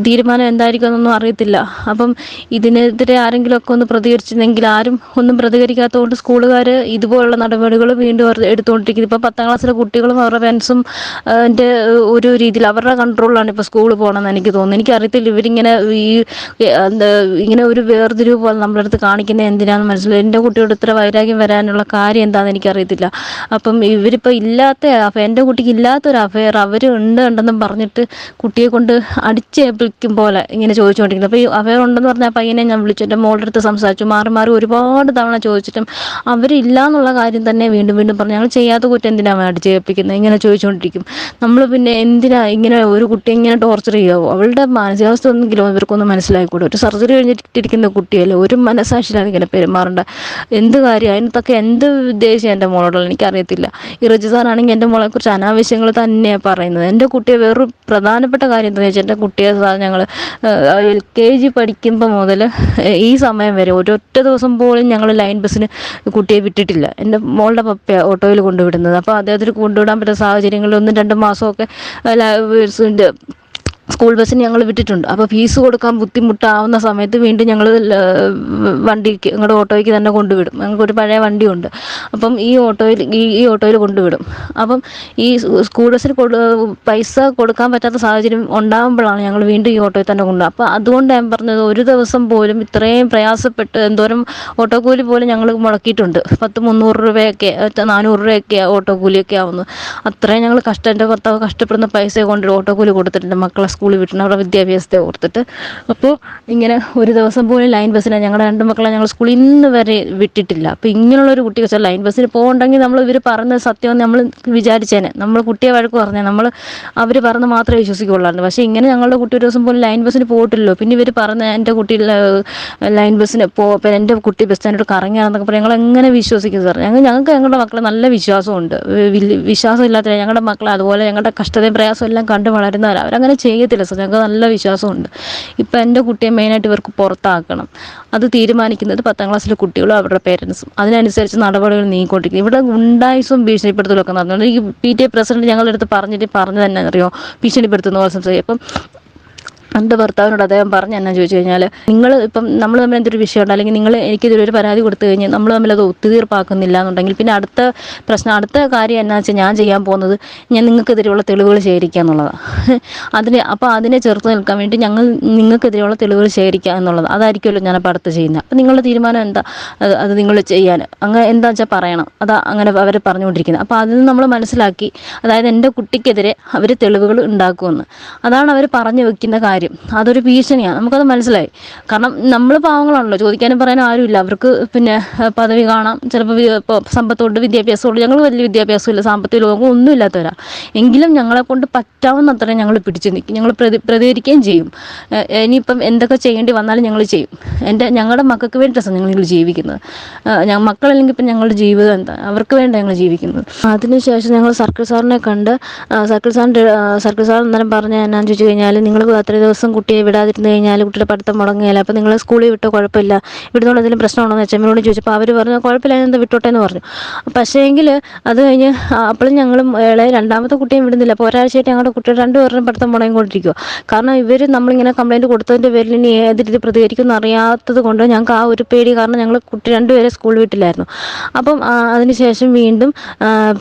തീരുമാനം എന്തായിരിക്കും എന്നൊന്നും അറിയത്തില്ല. അപ്പം ഇതിനെതിരെ ആരെങ്കിലുമൊക്കെ ഒന്ന് പ്രതികരിച്ചിരുന്നെങ്കിൽ ആരും ഒന്നും പ്രതികരിക്കാത്തതുകൊണ്ട് സ്കൂളുകാർ ഇതുപോലുള്ള നടപടികൾ വീണ്ടും എടുത്തുകൊണ്ടിരിക്കുന്നത് ഇപ്പോൾ പത്താം ക്ലാസ്സിലെ കുട്ടികളും അവരുടെ പേരൻസും ഒരു രീതിയിൽ അവരുടെ കൺട്രോളിലാണ് ഇപ്പോൾ സ്കൂളിൽ പോകണമെന്ന് എനിക്ക് തോന്നുന്നു. എനിക്കറിയത്തില്ല ഇവരിങ്ങനെ ഈ ഇങ്ങനെ ഒരു വേർതിരിവ് പോലെ നമ്മുടെ അടുത്ത് കാണിക്കുന്നത് എന്തിനാണെന്ന് മനസ്സിലായി. എന്റെ കുട്ടിയോട് ഇത്ര വൈരാഗ്യം വരാനുള്ള കാര്യം എന്താണെന്ന് എനിക്കറിയത്തില്ല. അപ്പം ഇവരിപ്പോൾ ഇല്ലാത്ത എന്റെ കുട്ടിക്ക് ഇല്ലാത്തൊരു അഫയർ അവർ ഉണ്ട് ഉണ്ടെന്നും പറഞ്ഞിട്ട് കുട്ടിയെ കൊണ്ട് അടിച്ചേൽപ്പിക്കും പോലെ ഇങ്ങനെ ചോദിച്ചുകൊണ്ടിരിക്കുന്നത് അപ്പോൾ ഈ അഫെയർ ഉണ്ടെന്ന് പറഞ്ഞാൽ പയ്യനെ ഞാൻ വിളിച്ചു. എന്റെ മോളുടെ അടുത്ത് സംസാരിച്ചു. മാറി മാറി ഒരുപാട് തവണ ചോദിച്ചിട്ടും അവരില്ല എന്നുള്ള കാര്യം തന്നെ വീണ്ടും വീണ്ടും പറഞ്ഞു. ഞങ്ങൾ ചെയ്യാത്ത കുറ്റം എന്തിനാണ് അടിച്ചേൽപ്പിക്കുന്നത്? ഇങ്ങനെ ചോദിച്ചുകൊണ്ടിരിക്കും നമ്മൾ പിന്നെ എന്തിനാ ഇങ്ങനെ ഒരു കുട്ടി ഇങ്ങനെ ടോർച്ചർ ചെയ്യാവോ അവളുടെ മാനസികാവസ്ഥ ഒന്നെങ്കിലും ഇവർക്കൊന്നും മനസ്സിലായിക്കൂടെ. ഒരു സർജറി കഴിഞ്ഞിട്ടിരിക്കുന്ന കുട്ടിയല്ലേ? ഒരു മനസാക്ഷിയിലാണ് ഇങ്ങനെ പെരുമാറേണ്ട. എന്ത് കാര്യം? അതിനകത്തൊക്കെ എന്ത് ഉദ്ദേശം എന്റെ മോളോടുള്ള എനിക്കറിയത്തില്ല. ഈ റജിസാറാണെങ്കിൽ എന്റെ മോളെക്കുറിച്ച് അനാവശ്യങ്ങൾ തന്നെയാണ് പറയുന്നത്. എന്റെ കുട്ടിയെ വേറൊരു പ്രധാനപ്പെട്ട കാര്യം എന്താണെന്ന് വെച്ചാൽ എന്റെ കുട്ടിയെ ഞങ്ങൾ എൽ കെ ജി പഠിക്കുമ്പോൾ മുതൽ ഈ സമയം വരെ ഒരൊറ്റ ദിവസം പോലും ഞങ്ങൾ ലൈൻ ബസ്സിന് കുട്ടിയെ വിട്ടിട്ടില്ല. എന്റെ മോളുടെ പപ്പ ഓട്ടോയിൽ കൊണ്ടുവിടുന്നത്. അപ്പോൾ അദ്ദേഹത്തിന് കൊണ്ടുവിടാൻ പറ്റുന്ന സാഹചര്യങ്ങളിൽ ഒന്നും രണ്ടും മാസമൊക്കെ സ്കൂൾ ബസ്സിന് ഞങ്ങൾ വിട്ടിട്ടുണ്ട്. അപ്പോൾ ഫീസ് കൊടുക്കാൻ ബുദ്ധിമുട്ടാവുന്ന സമയത്ത് വീണ്ടും ഞങ്ങൾ വണ്ടിക്ക് ഞങ്ങളുടെ ഓട്ടോയ്ക്ക് തന്നെ കൊണ്ടുവിടും. ഞങ്ങൾക്കൊരു പഴയ വണ്ടിയുണ്ട്. അപ്പം ഈ ഓട്ടോയിൽ ഈ ഈ ഓട്ടോയിൽ കൊണ്ടുവിടും. അപ്പം ഈ സ്കൂൾ ബസ്സിന് പൈസ കൊടുക്കാൻ പറ്റാത്ത സാഹചര്യം ഉണ്ടാകുമ്പോഴാണ് ഞങ്ങൾ വീണ്ടും ഈ ഓട്ടോയിൽ തന്നെ കൊണ്ടുപോകും അപ്പോൾ അതുകൊണ്ട് ഞാൻ പറഞ്ഞത് ഒരു ദിവസം പോലും ഇത്രയും പ്രയാസപ്പെട്ട് എന്തോരം ഓട്ടോ കൂലി പോലും ഞങ്ങൾ മുടക്കിയിട്ടുണ്ട്. പത്ത് മുന്നൂറ് രൂപയൊക്കെ നാനൂറ് രൂപയൊക്കെ ഓട്ടോ കൂലിയൊക്കെ ആവുന്നു. അത്രയും ഞങ്ങൾ കഷ്ടം എന്റെ ഭർത്താവ് കഷ്ടപ്പെടുന്ന പൈസ കൊണ്ട് ഓട്ടോ കൂലി കൊടുത്തിട്ടുണ്ട് മക്കളെ സ്കൂളിൽ വിട്ടു അവരുടെ വിദ്യാഭ്യാസത്തെ ഓർത്തിട്ട്. അപ്പോൾ ഇങ്ങനെ ഒരു ദിവസം പോലും ലൈൻ ബസ്സിനെ ഞങ്ങളുടെ രണ്ട് മക്കളെ ഞങ്ങൾ സ്കൂളിൽ ഇന്ന് വരെ വിട്ടിട്ടില്ല. അപ്പോൾ ഇങ്ങനെയുള്ളൊരു കുട്ടി വെച്ചാൽ ലൈൻ ബസ്സിന് പോകണ്ടെങ്കിൽ നമ്മൾ ഇവർ പറയുന്നത് സത്യമെന്ന് നമ്മൾ വിചാരിച്ചേനെ. നമ്മൾ കുട്ടിയെ വഴക്ക് പറഞ്ഞേ. നമ്മൾ അവർ പറഞ്ഞ് മാത്രമേ വിശ്വസിക്കുള്ളായിരുന്നു. പക്ഷേ ഇങ്ങനെ ഞങ്ങളുടെ കുട്ടി ഒരു ദിവസം പോലും ലൈൻ ബസ്സിന് പോയിട്ടില്ലല്ലോ. പിന്നെ ഇവർ പറഞ്ഞ എന്റെ കുട്ടി ലൈൻ ബസ്സിന് പോ എന്റെ കുട്ടി ബസ് സ്റ്റാൻഡിൽ കറങ്ങിയാണെന്നൊക്കെ പറഞ്ഞാൽ ഞങ്ങൾ എങ്ങനെ വിശ്വസിക്കും സാർ ഞങ്ങൾ ഞങ്ങൾക്ക് ഞങ്ങളുടെ മക്കളെ നല്ല വിശ്വാസമുണ്ട്. വിശ്വാസം ഇല്ലാത്ത ഞങ്ങളുടെ മക്കളെ അതുപോലെ ഞങ്ങളുടെ കഷ്ടതയും പ്രയാസവും എല്ലാം കണ്ടു വളരുന്നവർ അവരങ്ങനെ ചെയ്യത്തില്ല സാർ ഞങ്ങൾക്ക് നല്ല വിശ്വാസമുണ്ട്. ഇപ്പം എന്റെ കുട്ടിയെ മെയിനായിട്ട് ഇവർക്ക് പുറത്താക്കണം. അത് തീരുമാനിക്കുന്നത് പത്താം ക്ലാസ്സിലെ കുട്ടികളും അവരുടെ പേരൻസും അതിനനുസരിച്ച് നടപടികൾ നീങ്ങിക്കൊണ്ടിരിക്കും ഇവിടെ ഗുണ്ടായുസും ഭീഷണിപ്പെടുത്തലൊക്കെ നടന്നുകൊണ്ട് ഈ പി ടി എ പ്രസിഡന്റ് ഞങ്ങളുടെ അടുത്ത് പറഞ്ഞിട്ട് പറഞ്ഞു തന്നെ അറിയോ? ഭീഷണിപ്പെടുത്തുന്ന പോലെ സംസാരിക്കും. അപ്പം എന്റെ ഭർത്താവിനോട് അദ്ദേഹം പറഞ്ഞു എന്നാ ചോദിച്ചു കഴിഞ്ഞാൽ നിങ്ങൾ ഇപ്പം നമ്മൾ തമ്മിൽ എന്തൊരു വിഷയമുണ്ട്? അല്ലെങ്കിൽ നിങ്ങൾ എനിക്കിതിൽ ഒരു പരാതി കൊടുത്തു കഴിഞ്ഞാൽ നമ്മൾ തമ്മിൽ അത് ഒത്തുതീർപ്പാക്കുന്നില്ല എന്നുണ്ടെങ്കിൽ പിന്നെ അടുത്ത പ്രശ്നം അടുത്ത കാര്യം എന്നാ വെച്ചാൽ ഞാൻ ചെയ്യാൻ പോകുന്നത് ഞാൻ നിങ്ങൾക്കെതിരെയുള്ള തെളിവുകൾ ശേഖരിക്കുക എന്നുള്ളതാണ് അതിന് അപ്പോൾ അതിനെ ചെറുത്ത് നിൽക്കാൻ വേണ്ടി ഞങ്ങൾ നിങ്ങൾക്കെതിരെയുള്ള തെളിവുകൾ ശേഖരിക്കുക എന്നുള്ളത് അതായിരിക്കുമല്ലോ ഞാൻ അപ്പോൾ അടുത്ത് ചെയ്യുന്നത്. അപ്പം നിങ്ങളുടെ തീരുമാനം എന്താ? അത് നിങ്ങൾ ചെയ്യാൻ. അങ്ങനെ എന്താ വെച്ചാൽ പറയണം. അതാ അങ്ങനെ അവർ പറഞ്ഞുകൊണ്ടിരിക്കുന്നത്. അപ്പോൾ അതിൽ നിന്ന് നമ്മൾ മനസ്സിലാക്കി അതായത് എന്റെ കുട്ടിക്കെതിരെ അവർ തെളിവുകൾ ഉണ്ടാക്കുമെന്ന്. അതാണ് അവർ പറഞ്ഞു വെക്കുന്ന കാര്യം. അതൊരു ഭീഷണിയാണ് നമുക്കത് മനസ്സിലായി. കാരണം നമ്മൾ പാവങ്ങളാണല്ലോ. ചോദിക്കാനും പറയാനും ആരുമില്ല. അവർക്ക് പിന്നെ പദവി കാണാം. ചിലപ്പോൾ ഇപ്പോൾ സമ്പത്തോട് വിദ്യാഭ്യാസമുണ്ട് ഞങ്ങൾ വലിയ വിദ്യാഭ്യാസമില്ല. സാമ്പത്തിക ലോകം ഒന്നും ഇല്ലാത്തവരാ എങ്കിലും ഞങ്ങളെ കൊണ്ട് പറ്റാവുന്ന അത്രയും ഞങ്ങൾ പിടിച്ചു നിൽക്കും. ഞങ്ങൾ പ്രതി പ്രതികരിക്കുകയും ചെയ്യും. ഇനിയിപ്പം എന്തൊക്കെ ചെയ്യേണ്ടി വന്നാലും ഞങ്ങൾ ചെയ്യും. എന്റെ ഞങ്ങളുടെ മക്കൾക്ക് വേണ്ടിയിട്ടാണ് ഞങ്ങൾ ജീവിക്കുന്നത്. ഞാൻ മക്കളല്ലെങ്കിൽ ഇപ്പം ഞങ്ങളുടെ ജീവിതം എന്താ? അവർക്ക് വേണ്ടി ഞങ്ങൾ ജീവിക്കുന്നത്. അതിനുശേഷം ഞങ്ങൾ സർക്കിൾ സാറിനെ കണ്ട് സർക്കിൾ സാറിന്റെ സർക്കിൾ സാർ അന്നേരം പറഞ്ഞ എന്നാന്ന് ചോദിച്ചു കഴിഞ്ഞാൽ നിങ്ങൾ അത്രയും ദിവസം കുട്ടിയെ വിടാതിരുന്ന് കഴിഞ്ഞാൽ കുട്ടിയുടെ പഠിത്തം മുടങ്ങിയാൽ അപ്പോൾ നിങ്ങൾ സ്കൂളിൽ വിട്ടോ കുഴപ്പമില്ല. ഇവിടുന്നുള്ള എന്തെങ്കിലും പ്രശ്നമുണ്ടോ എന്ന് അച്ഛമ്മയോട് ചോദിച്ചപ്പോൾ അവർ പറഞ്ഞു കുഴപ്പമില്ല എന്താ വിട്ടോട്ടെ എന്ന് പറഞ്ഞു. പക്ഷേ എങ്കിൽ അത് കഴിഞ്ഞ് അപ്പോഴും ഞങ്ങൾ ഇളയ രണ്ടാമത്തെ കുട്ടിയും വിടുന്നില്ല. അപ്പോൾ ഒരാഴ്ചയായിട്ട് ഞങ്ങളുടെ കുട്ടികൾ രണ്ടുപേരും പഠിത്തം മുടങ്ങിക്കൊണ്ടിരിക്കുക കാരണം ഇവർ നമ്മളിങ്ങനെ കംപ്ലയിന്റ് കൊടുത്തതിന്റെ പേരിൽ ഇനി ഏത് രീതി പ്രതികരിക്കുമെന്ന് അറിയാത്തത് കൊണ്ട് ഞങ്ങൾക്ക് ആ ഒരു പേടി കാരണം ഞങ്ങൾ കുട്ടി രണ്ടുപേരെ സ്കൂളിൽ വിട്ടില്ലായിരുന്നു. അപ്പം അതിനുശേഷം വീണ്ടും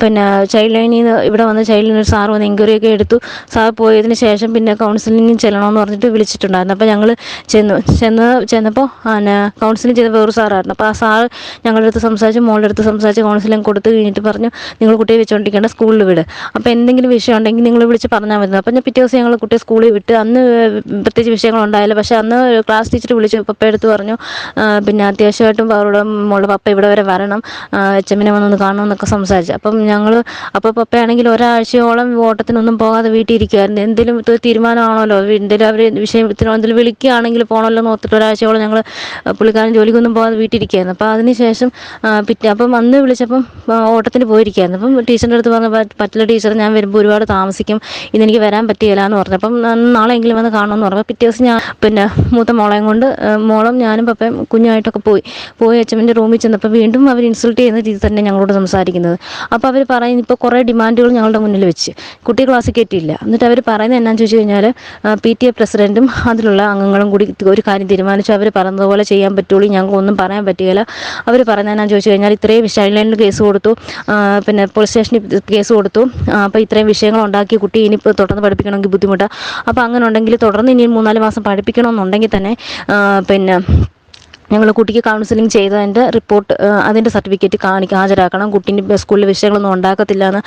പിന്നെ ചൈൽഡ് ലൈനിൽ നിന്ന് ഇവിടെ വന്ന് ചൈൽഡ് ലൈനിൽ സാർ വന്ന് എൻക്വയറി ഒക്കെ എടുത്തു. സാർ പോയതിന് ശേഷം പിന്നെ കൗൺസിലിംഗ് ചെല്ലണമെന്ന് പറഞ്ഞിട്ട് വിളിച്ചിട്ടുണ്ടായിരുന്നു. അപ്പോൾ ഞങ്ങൾ ചെന്നു ചെന്ന് ചെന്നപ്പോൾ പിന്നെ കൗൺസിലിംഗ് ചെയ്ത വേറൊരു സാറായിരുന്നു. അപ്പോൾ ആ സാർ ഞങ്ങളുടെ അടുത്ത് സംസാരിച്ച് മോളുടെ അടുത്ത് സംസാരിച്ച് കൗൺസിലിംഗ് കൊടുത്ത് കഴിഞ്ഞിട്ട് പറഞ്ഞു നിങ്ങൾ കുട്ടിയെ വെച്ചുകൊണ്ടിരിക്കേണ്ട സ്കൂളിൽ വിട്. അപ്പോൾ എന്തെങ്കിലും വിഷയം ഉണ്ടെങ്കിൽ നിങ്ങൾ വിളിച്ച് പറഞ്ഞാൽ മതി. അപ്പോൾ ഞാൻ പിറ്റേ ദിവസം ഞങ്ങൾ കുട്ടിയെ സ്കൂളിൽ വിട്ട് അന്ന് പ്രത്യേകിച്ച് വിഷയങ്ങളുണ്ടായില്ല പക്ഷേ അന്ന് ക്ലാസ് ടീച്ചർ വിളിച്ച് പപ്പ എടുത്ത് പറഞ്ഞു പിന്നെ അത്യാവശ്യമായിട്ടും അവരുടെ മോളുടെ പപ്പ ഇവിടെ വരെ വരണം എച്ചമ്മിനെ വന്നൊന്ന് കാണണമെന്നൊക്കെ സംസാരിച്ചു. അപ്പം ഞങ്ങൾ അപ്പോൾ പപ്പയാണെങ്കിൽ ഒരാഴ്ചയോളം ഓട്ടത്തിനൊന്നും പോകാതെ വീട്ടിൽ ഇരിക്കുമായിരുന്നു എന്തെങ്കിലും തീരുമാനമാണല്ലോ എന്തെങ്കിലും അവർ വിഷയം തിരുവനന്തപുരം വിളിക്കുകയാണെങ്കിൽ പോകണമല്ലോ എന്ന് ഒരാഴ്ചയോളം ഞങ്ങൾ പുള്ളിക്കാരൻ ജോലിക്കൊന്നും പോകാതെ വീട്ടിലിരിക്കുകയായിരുന്നു അപ്പോൾ അതിനുശേഷം ശേഷം പിറ്റേ അപ്പം അന്ന് വിളിച്ചപ്പം ഓട്ടത്തിന് പോയിരിക്കുകയായിരുന്നു. അപ്പം ടീച്ചറിന്റെ അടുത്ത് പറഞ്ഞ "പറ്റ്- പറ്റില്ല ടീച്ചർ ഞാൻ വരുമ്പോൾ ഒരുപാട് താമസിക്കും. ഇന്നെനിക്ക് വരാൻ പറ്റിയില്ല എന്ന് പറഞ്ഞു. അപ്പം നാളെ നാളെയെങ്കിലും വന്ന് കാണുമെന്ന് പറഞ്ഞു. പിറ്റേ ദിവസം ഞാൻ പിന്നെ മൂത്ത മോളെയും കൊണ്ട് മോളും ഞാനും പപ്പയും കുഞ്ഞായിട്ടൊക്കെ പോയി. പോയി അച്ഛന്റെ റൂമിൽ ചെന്നപ്പോൾ വീണ്ടും അവർ ഇൻസൾട്ട് ചെയ്യുന്ന രീതി തന്നെ ഞങ്ങളോട് സംസാരിക്കുന്നത്. അപ്പോൾ അവർ പറയുന്നത് ഇപ്പോൾ കുറേ ഡിമാൻഡുകൾ ഞങ്ങളുടെ മുന്നിൽ വെച്ച്. കുട്ടി ക്ലാസ്സിൽ കയറ്റിയില്ല. എന്നിട്ട് അവർ പറയുന്നത് എന്നാന്ന് ചോദിച്ചു കഴിഞ്ഞാൽ പി ടി എ പ്രസിഡന്റും അതിലുള്ള അംഗങ്ങളും കൂടി ഒരു കാര്യം തീരുമാനിച്ചു. അവർ പറഞ്ഞതുപോലെ ചെയ്യാൻ പറ്റുള്ളൂ. ഞങ്ങൾക്ക് ഒന്നും പറയാൻ പറ്റുകയില്ല. അവർ പറഞ്ഞാൽ ഞാൻ ചോദിച്ചു കഴിഞ്ഞാൽ ഇത്രയും ചൈൽഡ് കേസ് കൊടുത്തു. പിന്നെ പോലീസ് സ്റ്റേഷനിൽ കേസ് കൊടുത്തു. അപ്പോൾ ഇത്രയും വിഷയങ്ങൾ ഉണ്ടാക്കി കുട്ടി ഇനിയിപ്പോൾ തുടർന്ന് പഠിപ്പിക്കണമെങ്കിൽ ബുദ്ധിമുട്ടാണ് അപ്പോൾ അങ്ങനെ ഉണ്ടെങ്കിൽ തുടർന്ന് ഇനി മൂന്നാൽ മാസം പഠിപ്പിക്കണമെന്നുണ്ടെങ്കിൽ തന്നെ പിന്നെ ഞങ്ങൾ കുട്ടിക്ക് കൗൺസിലിംഗ് ചെയ്തതിന്റെ റിപ്പോർട്ട് അതിന്റെ സർട്ടിഫിക്കറ്റ് കാണിക്കുക ഹാജരാക്കണം. കുട്ടീന്റെ സ്കൂളിൽ വിഷയങ്ങളൊന്നും ഉണ്ടാക്കത്തില്ല എന്ന്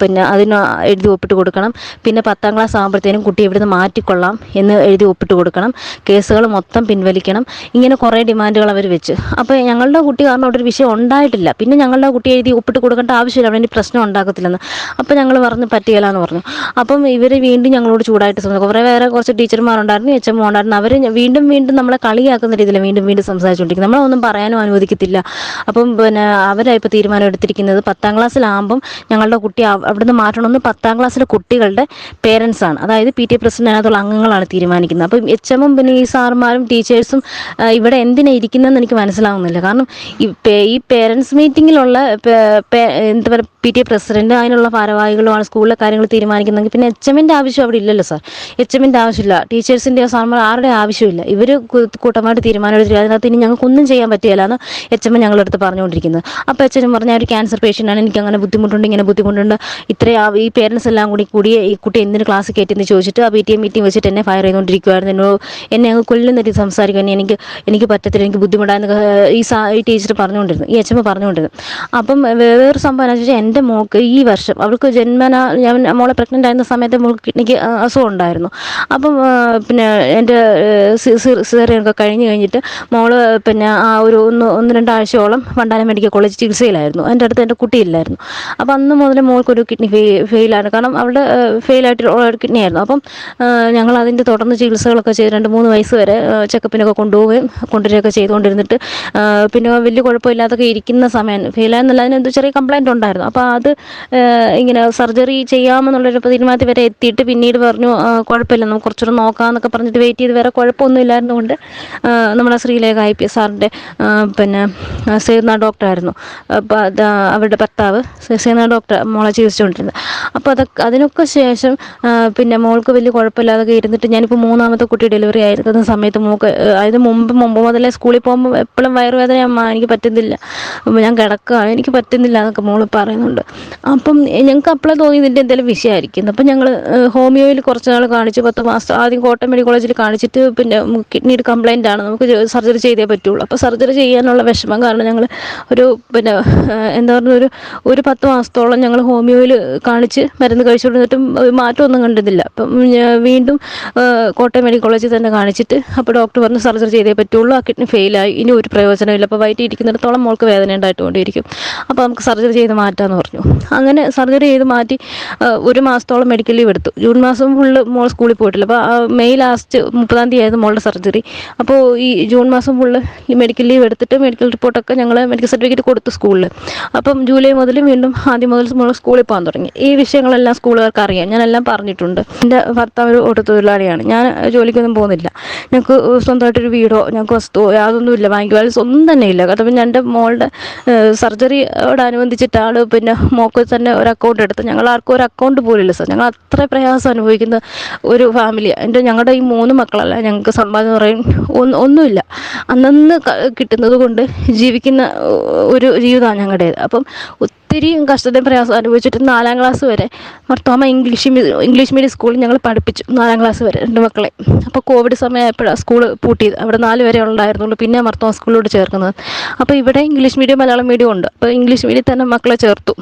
പിന്നെ അതിന് എഴുതി ഒപ്പിട്ട് കൊടുക്കണം. പിന്നെ പത്താം ക്ലാസ് ആകുമ്പോഴത്തേനും കുട്ടി ഇവിടുന്ന് മാറ്റിക്കൊള്ളാം എന്ന് എഴുതി ഒപ്പിട്ട് കൊടുക്കണം. കേസുകൾ മൊത്തം പിൻവലിക്കണം. ഇങ്ങനെ കുറേ ഡിമാൻഡുകൾ അവർ വെച്ച്. അപ്പോൾ ഞങ്ങളുടെ കുട്ടി കാരണം അവിടെ ഒരു വിഷയം ഉണ്ടായിട്ടില്ല. പിന്നെ ഞങ്ങളുടെ കുട്ടി എഴുതി ഒപ്പിട്ട് കൊടുക്കേണ്ട ആവശ്യമില്ല. അവിടെ പ്രശ്നം ഉണ്ടാക്കത്തില്ലെന്ന്. അപ്പോൾ ഞങ്ങൾ പറഞ്ഞ് പറ്റിയില്ല എന്ന് പറഞ്ഞു. അപ്പം ഇവർ വീണ്ടും ഞങ്ങളോട് ചൂടായിട്ട് കുറേ വേറെ കുറച്ച് ടീച്ചർമാരുണ്ടായിരുന്നു എച്ച് എം ഉണ്ടായിരുന്നു. അവർ വീണ്ടും വീണ്ടും നമ്മളെ കളിയാക്കുന്ന രീതിയിൽ വീണ്ടും വീണ്ടും സംസാരിച്ചുകൊണ്ടിരിക്കും നമ്മളൊന്നും പറയാനും അനുവദിക്കത്തില്ല. അപ്പം പിന്നെ അവരായിപ്പോൾ തീരുമാനം എടുത്തിരിക്കുന്നത് പത്താം ക്ലാസ്സിലാകുമ്പം ഞങ്ങളുടെ കുട്ടി അവ- അവിടുന്ന് മാറ്റണമെന്ന് പത്താം ക്ലാസ്സിലെ കുട്ടികളുടെ പേരൻസ് ആണ്. അതായത് പി ടി പ്രസിഡന്റ് അതിനകത്തുള്ള അംഗങ്ങളാണ് തീരുമാനിക്കുന്നത്. അപ്പം എച്ച് എമ്മും പിന്നെ ഈ സാർമാരും ടീച്ചേഴ്സും ഇവിടെ എന്തിനാ ഇരിക്കുന്നതെന്ന് എനിക്ക് മനസ്സിലാവുന്നില്ല. കാരണം ഈ പേരൻസ് മീറ്റിങ്ങിലുള്ള എന്താ പറയുക പി ടി പ്രസിഡന്റ് അതിനുള്ള ഭാരവാഹികളുമാണ് സ്കൂളിലെ കാര്യങ്ങൾ തീരുമാനിക്കുന്നതെങ്കിൽ പിന്നെ എച്ച് എമ്മിന്റെ ആവശ്യം അവിടെ ഇല്ലല്ലോ സാർ. എച്ച് എമ്മിന്റെ ആവശ്യമില്ല. ടീച്ചേഴ്സിന്റെ സാർമാർ ആരുടെ ആവശ്യമില്ല. ഇവർ കൂട്ടമായിട്ട് തീരുമാനം അതിനകത്ത് ഇനി ഞങ്ങൾക്കൊന്നും ചെയ്യാൻ പറ്റുകയില്ല എന്ന് എച്ച് എം ഞങ്ങളുടെ അടുത്ത് പറഞ്ഞുകൊണ്ടിരിക്കുന്നത്. അപ്പോൾ എച്ചനും പറഞ്ഞ ഒരു ക്യാൻസർ പേഷ്യന്റാണ് എനിക്ക് അങ്ങനെ ബുദ്ധിമുട്ടുണ്ട് ഇങ്ങനെ ബുദ്ധിമുട്ടുണ്ട്. ഇത്രയും ഈ പേരൻസ് എല്ലാം കൂടി കൂടി ഈ കുട്ടി എന്തിന് ക്ലാസ് കയറ്റിയെന്ന് ചോദിച്ചിട്ട് ആ പി ടി എം മീറ്റിംഗ് വെച്ചിട്ട് എന്നെ ഫയർ ചെയ്തുകൊണ്ടിരിക്കുവായിരുന്നു. എന്നോ എന്നെ അങ്ങ് കൊല്ലുന്ന രീതി സംസാരിക്കാൻ എനിക്ക് എനിക്ക് പറ്റത്തില്ല എനിക്ക് ബുദ്ധിമുട്ടായെന്നൊക്കെ ഈ സാ ഈ ടീച്ചർ പറഞ്ഞുകൊണ്ടിരുന്നു ഈ എച്ച് എം പറഞ്ഞുകൊണ്ടിരുന്നു. അപ്പം വേറൊരു സംഭവം എന്ന് വെച്ചാൽ എന്റെ മോൾക്ക് ഈ വർഷം അവൾക്ക് ജന്മന ഞാൻ മോളെ പ്രഗ്നന്റ് ആയിരുന്ന സമയത്ത് മോൾക്ക് കിഡ്നിക്ക് അസുഖം ഉണ്ടായിരുന്നു. അപ്പം പിന്നെ എന്റെ സിസേറിയനൊക്കെ കഴിഞ്ഞ് കഴിഞ്ഞിട്ട് മോൾ പിന്നെ ആ ഒരു ഒന്ന് ഒന്ന് രണ്ടാഴ്ചയോളം വണ്ടാനം മെഡിക്കൽ കോളേജ് ചികിത്സയിലായിരുന്നു. എന്റെ അടുത്ത് എന്റെ കുട്ടിയില്ലായിരുന്നു അപ്പം അന്ന് മുതൽ മോൾക്കൊരു കിഡ്നി ഫെയിൽ ഫെയിലാണ് കാരണം അവളുടെ ഫെയിലായിട്ടുള്ള ഒരു കിഡ്നി ആയിരുന്നു അപ്പം ഞങ്ങൾ അതിന്റെ തുടർന്ന് ചികിത്സകളൊക്കെ ചെയ്ത് രണ്ട് മൂന്ന് വയസ്സ് വരെ ചെക്കപ്പിനൊക്കെ കൊണ്ടുപോവുകയും കൊണ്ടുവരികയൊക്കെ ചെയ്തുകൊണ്ടിരുന്നിട്ട് പിന്നെ വലിയ കുഴപ്പമില്ലാതൊക്കെ ഇരിക്കുന്ന സമയം ഫെയിലായെന്നല്ല അതിന് എന്തോ ചെറിയ കംപ്ലൈന്റ് ഉണ്ടായിരുന്നു. അപ്പോൾ അത് ഇങ്ങനെ സർജറി ചെയ്യാമെന്നുള്ളൊരു തീരുമാനത്തിൽ വരെ എത്തിയിട്ട് പിന്നീട് പറഞ്ഞു കുഴപ്പമില്ല നമുക്ക് കുറച്ചുകൂടെ നോക്കാമെന്നൊക്കെ പറഞ്ഞിട്ട് വെയിറ്റ് ചെയ്ത് വേറെ കുഴപ്പമൊന്നും ഇല്ലായിരുന്നുകൊണ്ട് ആ, നമ്മളെ ശ്രീലേഖ ഐ പി എസ് സാറിന്റെ പിന്നെ ആ, സേവന ഡോക്ടറായിരുന്നു. അപ്പോൾ അത് അവരുടെ ഭർത്താവ് സേവന ഡോക്ടർ മോളെ ചികിത്സിച്ചുകൊണ്ടിരുന്നത്. അപ്പോൾ അതൊക്കെ അതിനൊക്കെ ശേഷം പിന്നെ മോൾക്ക് വലിയ കുഴപ്പമില്ലാതൊക്കെ ഇരുന്നിട്ട് ഞാനിപ്പോൾ മൂന്നാമത്തെ കുട്ടി ഡെലിവറി ആയിരുന്ന സമയത്ത് മോൾക്ക് അതിന് മുമ്പ് മുമ്പ് മുതലേ സ്കൂളിൽ പോകുമ്പോൾ എപ്പോഴും വയറുവേദന എനിക്ക് പറ്റുന്നില്ല. ഞാൻ കിടക്കുക എനിക്ക് പറ്റുന്നില്ല എന്നൊക്കെ മോൾ പറയുന്നുണ്ട്. അപ്പം ഞങ്ങൾക്ക് അപ്പോഴേ തോന്നി ഇതിന്റെ എന്തെങ്കിലും വിഷയമായിരിക്കും അപ്പം ഞങ്ങൾ ഹോമിയോയിൽ കുറച്ച് നാൾ കാണിച്ചു പത്ത് മാസം ആദ്യം കോട്ടയം മെഡിക്കൽ കോളേജിൽ കാണിച്ചിട്ട് പിന്നെ കിഡ്നിയുടെ കംപ്ലൈന്റ് ആണ് നമുക്ക് സർജറി ചെയ്തേ പറ്റുള്ളൂ. അപ്പോൾ സർജറി ചെയ്യാനുള്ള വിഷമം കാരണം ഞങ്ങൾ ഒരു പിന്നെ എന്താ പറയുക ഒരു ഒരു പത്ത് മാസത്തോളം ഞങ്ങൾ ഹോമിയോയിൽ കാണിച്ച് മരുന്ന് കഴിച്ചുകൊണ്ടിരുന്നിട്ടും മാറ്റമൊന്നും കണ്ടിരുന്നില്ല അപ്പം വീണ്ടും കോട്ടയം മെഡിക്കൽ കോളേജിൽ തന്നെ കാണിച്ചിട്ട് അപ്പോൾ ഡോക്ടർ പറഞ്ഞ് സർജറി ചെയ്തേ പറ്റുള്ളൂ. ആ കിഡ്നി ഫെയിലായി ഇനി ഒരു പ്രയോജനമില്ല അപ്പോൾ വയറ്റി ഇരിക്കുന്നിടത്തോളം മോൾക്ക് വേദന ഉണ്ടായിട്ടുകൊണ്ടിരിക്കും. അപ്പോൾ നമുക്ക് സർജറി ചെയ്ത് മാറ്റാമെന്ന് പറഞ്ഞു. അങ്ങനെ സർജറി ചെയ്ത് മാറ്റി ഒരു മാസത്തോളം മെഡിക്കൽ ലീവ് എടുത്തു. ജൂൺ മാസം ഫുള്ള് മോൾ സ്കൂളിൽ പോയിട്ടില്ല. അപ്പോൾ മെയ് ലാസ്റ്റ് മുപ്പതാം തീയതി ആയിരുന്നു മോളുടെ സർജറി അപ്പോൾ ഈ ജൂൺ മാസം മാസം ഫുള്ള് മെഡിക്കൽ ലീവ് എടുത്തിട്ട് മെഡിക്കൽ റിപ്പോർട്ടൊക്കെ ഞങ്ങൾ മെഡിക്കൽ സർട്ടിഫിക്കറ്റ് കൊടുത്തു സ്കൂളിൽ അപ്പം ജൂലൈ മുതൽ വീണ്ടും ആദ്യം മുതൽ നമ്മൾ സ്കൂളിൽ പോകാൻ തുടങ്ങി. ഈ വിഷയങ്ങളെല്ലാം സ്കൂളുകാർക്ക് അറിയാം. ഞാനെല്ലാം പറഞ്ഞിട്ടുണ്ട്. എന്റെ ഭർത്താവ് ഒരു ഓട്ടത്തൊഴിലാളിയാണ്. ഞാൻ ജോലിക്കൊന്നും പോകുന്നില്ല. ഞങ്ങൾക്ക് സ്വന്തമായിട്ടൊരു വീടോ ഞങ്ങൾക്ക് വസ്തുവോ യാതൊന്നുമില്ല ബാങ്ക് ബാലൻസ് ഒന്നും തന്നെ ഇല്ല. കാരണം എന്റെ മോളുടെ സർജറിയോടനുബന്ധിച്ചിട്ടാണ് പിന്നെ മോക്ക് തന്നെ ഒരു അക്കൗണ്ട് എടുത്ത്. ഞങ്ങൾ ആർക്കും ഒരു അക്കൗണ്ട് പോലില്ല ഇല്ല സാർ. ഞങ്ങൾ അത്ര പ്രയാസം അനുഭവിക്കുന്ന ഒരു ഫാമിലിയാണ് എന്റെ ഞങ്ങളുടെ ഈ മൂന്ന് മക്കളല്ല ഞങ്ങൾക്ക് സമ്പാദ്യം പറയും ഒന്നും ഒന്നുമില്ല. അന്നന്ന് കിട്ടുന്നത് കൊണ്ട് ജീവിക്കുന്ന ഒരു ജീവിതമാണ് ഞങ്ങളുടേത്. അപ്പം ഒത്തിരി കഷ്ടതയും പ്രയാസം അനുഭവിച്ചിട്ട് നാലാം ക്ലാസ് വരെ മർത്തോമ ഇംഗ്ലീഷ് ഇംഗ്ലീഷ് മീഡിയം സ്കൂളിൽ ഞങ്ങൾ പഠിപ്പിച്ചു നാലാം ക്ലാസ് വരെ രണ്ട് മക്കളെ. അപ്പോൾ കോവിഡ് സമയമായപ്പോഴാണ് സ്കൂൾ പൂട്ടിയത്. അവിടെ നാല് വരെ ഉണ്ടായിരുന്നുള്ളൂ പിന്നെ മർത്തോമ സ്കൂളിലോട്ട് ചേർക്കുന്നത്. അപ്പോൾ ഇവിടെ ഇംഗ്ലീഷ് മീഡിയം മലയാളം മീഡിയം ഉണ്ട്. അപ്പോൾ ഇംഗ്ലീഷ് മീഡിയം തന്നെ മക്കളെ ചേർത്തു.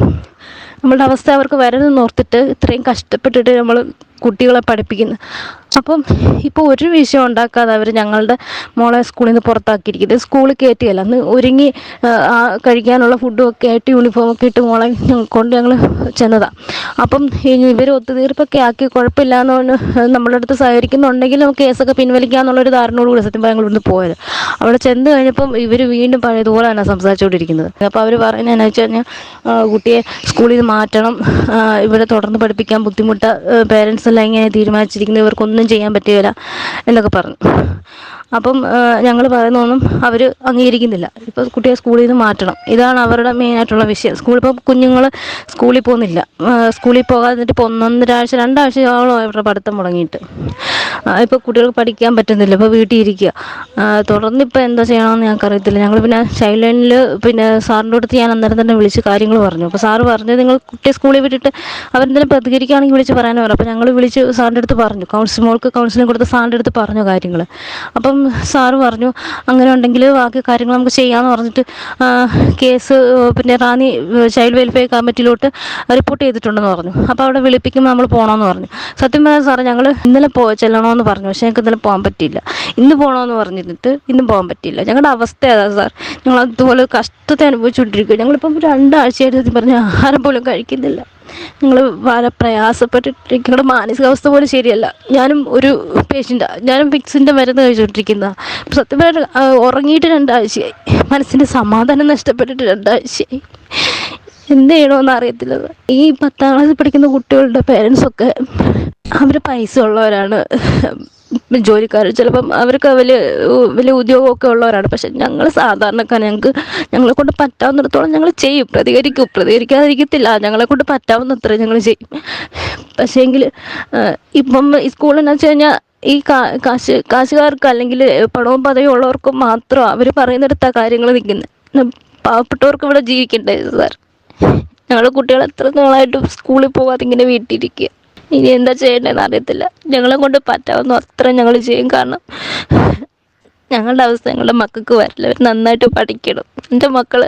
നമ്മളുടെ അവസ്ഥ അവർക്ക് വരരുതെന്ന് ഓർത്തിട്ട് ഇത്രയും കഷ്ടപ്പെട്ടിട്ട് നമ്മൾ കുട്ടികളെ പഠിപ്പിക്കുന്നു. അപ്പം ഇപ്പോൾ ഒരു വിഷയം ഉണ്ടാക്കാതെ അവർ ഞങ്ങളുടെ മോളെ സ്കൂളിൽ നിന്ന് പുറത്താക്കിയിരിക്കുന്നത് സ്കൂളിൽ കയറ്റിയല്ല അന്ന് ഒരുങ്ങി കഴിക്കാനുള്ള ഫുഡും ഒക്കെ ആയിട്ട് യൂണിഫോം ഒക്കെ ഇട്ട് മോളെ കൊണ്ട് ഞങ്ങൾ ചെന്നതാണ് അപ്പം ഇവർ ഒത്തുതീർപ്പൊക്കെ ആക്കി കുഴപ്പമില്ല എന്ന് നമ്മുടെ അടുത്ത് സഹകരിക്കുന്നുണ്ടെങ്കിൽ നമുക്ക് കേസൊക്കെ പിൻവലിക്കാന്നുള്ളൊരു ധാരണയോടുകൂടി സത്യം പറഞ്ഞാൽ ഇവിടുന്ന് പോയത്. അവിടെ ചെന്ന് കഴിഞ്ഞപ്പം ഇവർ വീണ്ടും പഴയതുപോലെ തന്നെ സംസാരിച്ചുകൊണ്ടിരിക്കുന്നത്. അപ്പോൾ അവർ പറയുന്നത് എന്നാ വെച്ച് കഴിഞ്ഞാൽ കുട്ടിയെ സ്കൂളിൽ നിന്ന് മാറ്റണം. ഇവിടെ തുടർന്ന് പഠിപ്പിക്കാൻ ബുദ്ധിമുട്ട് പേരൻസ് എല്ലാം ഇങ്ങനെ തീരുമാനിച്ചിരിക്കുന്നത്. ഇവർക്കൊന്നും ചെയ്യാൻ പറ്റുകയില്ല എന്നൊക്കെ പറഞ്ഞു. അപ്പം ഞങ്ങൾ പറയുന്നൊന്നും അവർ അംഗീകരിക്കുന്നില്ല. ഇപ്പോൾ കുട്ടിയെ സ്കൂളിൽ നിന്ന് മാറ്റണം. ഇതാണ് അവരുടെ മെയിനായിട്ടുള്ള വിഷയം. സ്കൂളിൽ ഇപ്പോൾ കുഞ്ഞുങ്ങൾ സ്കൂളിൽ പോകുന്നില്ല. സ്കൂളിൽ പോകാതിട്ട് ഇപ്പോൾ ഒന്നൊന്നര ആഴ്ച രണ്ടാഴ്ചയോളം അവരുടെ പഠിത്തം മുടങ്ങിയിട്ട്. ഇപ്പോൾ കുട്ടികൾക്ക് പഠിക്കാൻ പറ്റുന്നില്ല. ഇപ്പോൾ വീട്ടിൽ ഇരിക്കുക ആ, തുടർന്ന് ഇപ്പോൾ എന്താ ചെയ്യണമെന്ന് ഞങ്ങൾക്ക് അറിയത്തില്ല ഞങ്ങൾ പിന്നെ ചൈൽഡ് ലൈനിൽ പിന്നെ സാറിന്റെ അടുത്ത് ഞാൻ അന്നേരം തന്നെ വിളിച്ച് കാര്യങ്ങൾ പറഞ്ഞു. അപ്പോൾ സാറ് പറഞ്ഞത് നിങ്ങൾ കുട്ടിയെ സ്കൂളിൽ വിട്ടിട്ട് അവരെന്തെങ്കിലും പ്രതികരിക്കുകയാണെങ്കിൽ വിളിച്ച് പറയാനോ പറഞ്ഞു അപ്പോൾ ഞങ്ങൾ വിളിച്ച് സാറിന്റെ അടുത്ത് പറഞ്ഞു. കൗൺസിൽ മോൾക്ക് കൗൺസിലിംഗ് കൊടുത്ത് സാറിന്റെ അടുത്ത് പറഞ്ഞു കാര്യങ്ങൾ അപ്പം സാറ് പറഞ്ഞു അങ്ങനെ ഉണ്ടെങ്കിൽ ബാക്കി കാര്യങ്ങൾ നമുക്ക് ചെയ്യാമെന്ന് പറഞ്ഞിട്ട് കേസ് പിന്നെ റാന്നി ചൈൽഡ് വെൽഫെയർ കമ്മിറ്റിയിലോട്ട് റിപ്പോർട്ട് ചെയ്തിട്ടുണ്ടെന്ന് പറഞ്ഞു. അപ്പോൾ അവിടെ വിളിപ്പിക്കുമ്പോൾ നമ്മൾ പോകണമെന്ന് പറഞ്ഞു. സത്യം പറഞ്ഞാൽ സാറ് ഞങ്ങൾ ഇന്നലെ പോ ചെല്ലണമെന്ന് പറഞ്ഞു. പക്ഷേ ഞങ്ങൾക്ക് ഇന്നലെ പോകാൻ പറ്റിയില്ല. ഇന്ന് പോകണമെന്ന് പറഞ്ഞിരുന്നിട്ട് ഇന്ന് പോകാൻ പറ്റിയില്ല. ഞങ്ങളുടെ അവസ്ഥ അതാ സാർ. ഞങ്ങൾ അതുപോലെ കഷ്ടത്തെ അനുഭവിച്ചുകൊണ്ടിരിക്കുക ഞങ്ങളിപ്പം രണ്ടാഴ്ചയായിട്ട് സത്യം പറഞ്ഞാൽ ആഹാരം പോലും കഴിക്കുന്നില്ല. ഞങ്ങൾ വളരെ പ്രയാസപ്പെട്ടിട്ട് നിങ്ങളുടെ മാനസികാവസ്ഥ പോലും ശരിയല്ല. ഞാനും ഒരു പേഷ്യന്റാണ് ഞാനും ഫിക്സിന്റെ മരുന്ന് കഴിച്ചുകൊണ്ടിരിക്കുന്ന സത്യം പറഞ്ഞാൽ ആ, ഉറങ്ങിയിട്ട് രണ്ടാഴ്ചയായി. മനസ്സിന്റെ സമാധാനം നഷ്ടപ്പെട്ടിട്ട് രണ്ടാഴ്ചയായി. എന്ത് ചെയ്യണമെന്ന് അറിയത്തില്ല ഈ പത്താം ക്ലാസ്സിൽ പഠിക്കുന്ന കുട്ടികളുടെ പേരൻസൊക്കെ അവർ പൈസ ഉള്ളവരാണ് ജോലിക്കാർ ചിലപ്പം അവർക്ക് വലിയ വലിയ ഉദ്യോഗമൊക്കെ ഉള്ളവരാണ്. പക്ഷെ ഞങ്ങൾ സാധാരണക്കാർ ഞങ്ങൾക്ക് ഞങ്ങളെ കൊണ്ട് പറ്റാവുന്നിടത്തോളം ഞങ്ങൾ ചെയ്യും. പ്രതികരിക്കും. പ്രതികരിക്കാതിരിക്കത്തില്ല. ഞങ്ങളെ കൊണ്ട് പറ്റാവുന്നത്ര ഞങ്ങൾ ചെയ്യും. പക്ഷേങ്കിൽ ഇപ്പം സ്കൂളെന്ന് വെച്ച് കഴിഞ്ഞാൽ ഈ കാശ് കാശുകാർക്ക് അല്ലെങ്കിൽ പണവും പദവിയും ഉള്ളവർക്ക് മാത്രം അവർ പറയുന്നിടത്താ കാര്യങ്ങൾ നിൽക്കുന്നത് പാവപ്പെട്ടവർക്ക് ഇവിടെ ജീവിക്കണ്ടേ സാർ? ഞങ്ങളുടെ കുട്ടികൾ എത്ര നാളായിട്ട് സ്കൂളിൽ പോകാതെ ഇങ്ങനെ വീട്ടിലിരിക്കുക ഇനി എന്താ ചെയ്യേണ്ടതെന്ന് അറിയത്തില്ല. ഞങ്ങളെ കൊണ്ട് പറ്റാവുന്ന അത്ര ഞങ്ങൾ ചെയ്യും. കാരണം ഞങ്ങളുടെ അവസ്ഥ ഞങ്ങളുടെ മക്കൾക്ക് വരില്ല. അവർ നന്നായിട്ട് പഠിക്കണം. എന്റെ മക്കൾ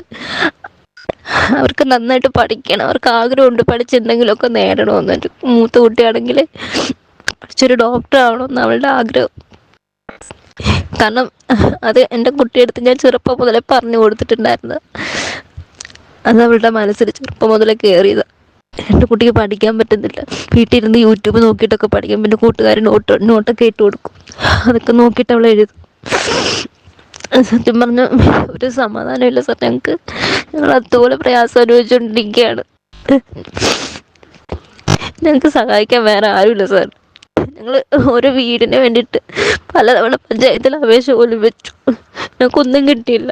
അവർക്ക് നന്നായിട്ട് പഠിക്കണം. അവർക്ക് ആഗ്രഹമുണ്ട് പഠിച്ചെന്തെങ്കിലുമൊക്കെ നേടണമെന്ന്. എന്റെ മൂത്ത കുട്ടിയാണെങ്കിൽ പഠിച്ചൊരു ഡോക്ടർ ആവണമെന്ന് അവളുടെ ആഗ്രഹം. കാരണം അത് എന്റെ കുട്ടിയെടുത്ത് ഞാൻ ചെറുപ്പം മുതലേ പറഞ്ഞു കൊടുത്തിട്ടുണ്ടായിരുന്നു. അത് അവളുടെ മനസ്സിൽ ചെറുപ്പം മുതലേ കയറിയതാണ് എന്റെ കുട്ടിക്ക് പഠിക്കാൻ പറ്റുന്നില്ല. വീട്ടിൽ ഇരുന്ന് യൂട്യൂബ് നോക്കിയിട്ടൊക്കെ പഠിക്കും. പിന്നെ കൂട്ടുകാർ നോട്ട് നോട്ടൊക്കെ ഇട്ട് കൊടുക്കും. അതൊക്കെ നോക്കിയിട്ട് അവൾ എഴുതും. സത്യം പറഞ്ഞ ഒരു സമാധാനമില്ല സാർ. ഞങ്ങൾക്ക് ഞങ്ങൾ അതുപോലെ പ്രയാസം അനുഭവിച്ചുകൊണ്ടിരിക്കുകയാണ് ഞങ്ങൾക്ക് സഹായിക്കാൻ വേറെ ആരുമില്ല സാർ. ഞങ്ങൾ ഓരോ വീടിന് വേണ്ടിയിട്ട് പലതവണ പഞ്ചായത്തിൽ അപേക്ഷ പോലും വെച്ചു. ഞങ്ങൾക്കൊന്നും കിട്ടിയില്ല.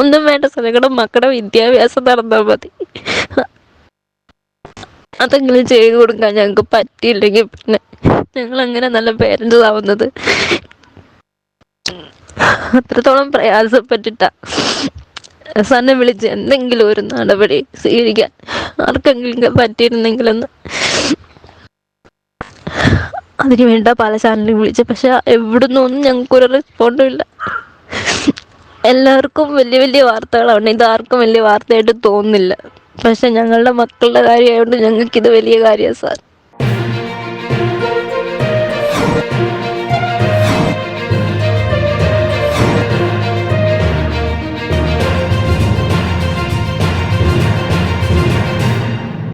ഒന്നും വേണ്ട സാർ. ഞങ്ങളുടെ മക്കളുടെ വിദ്യാഭ്യാസം നടന്നാൽ മതി. അതെങ്കിലും ചെയ്തു കൊടുക്കാൻ ഞങ്ങൾക്ക് പറ്റിയില്ലെങ്കിൽ പിന്നെ ഞങ്ങൾ അങ്ങനെ നല്ല പേരൻസ് ആവുന്നത് അത്രത്തോളം പ്രയാസപ്പെട്ടിട്ടാ. സാറിനെ വിളിച്ച് എന്തെങ്കിലും ഒരു നടപടി സ്വീകരിക്കാൻ ആർക്കെങ്കിലും പറ്റിയിരുന്നെങ്കിലെന്ന്. അതിന് വേണ്ട പല ചാനലും വിളിച്ച് പക്ഷെ എവിടുന്നൊന്നും ഞങ്ങൾക്കൊരു റെസ്പോണ്ടും ഇല്ല. എല്ലാവർക്കും വലിയ വലിയ വാർത്തകളാണ്. ഇത് ആർക്കും വലിയ വാർത്തയായിട്ട് തോന്നുന്നില്ല. പക്ഷെ ഞങ്ങളുടെ മക്കളുടെ കാര്യമായതുകൊണ്ട് ഞങ്ങൾക്കിത് വലിയ കാര്യമാണ് സാർ.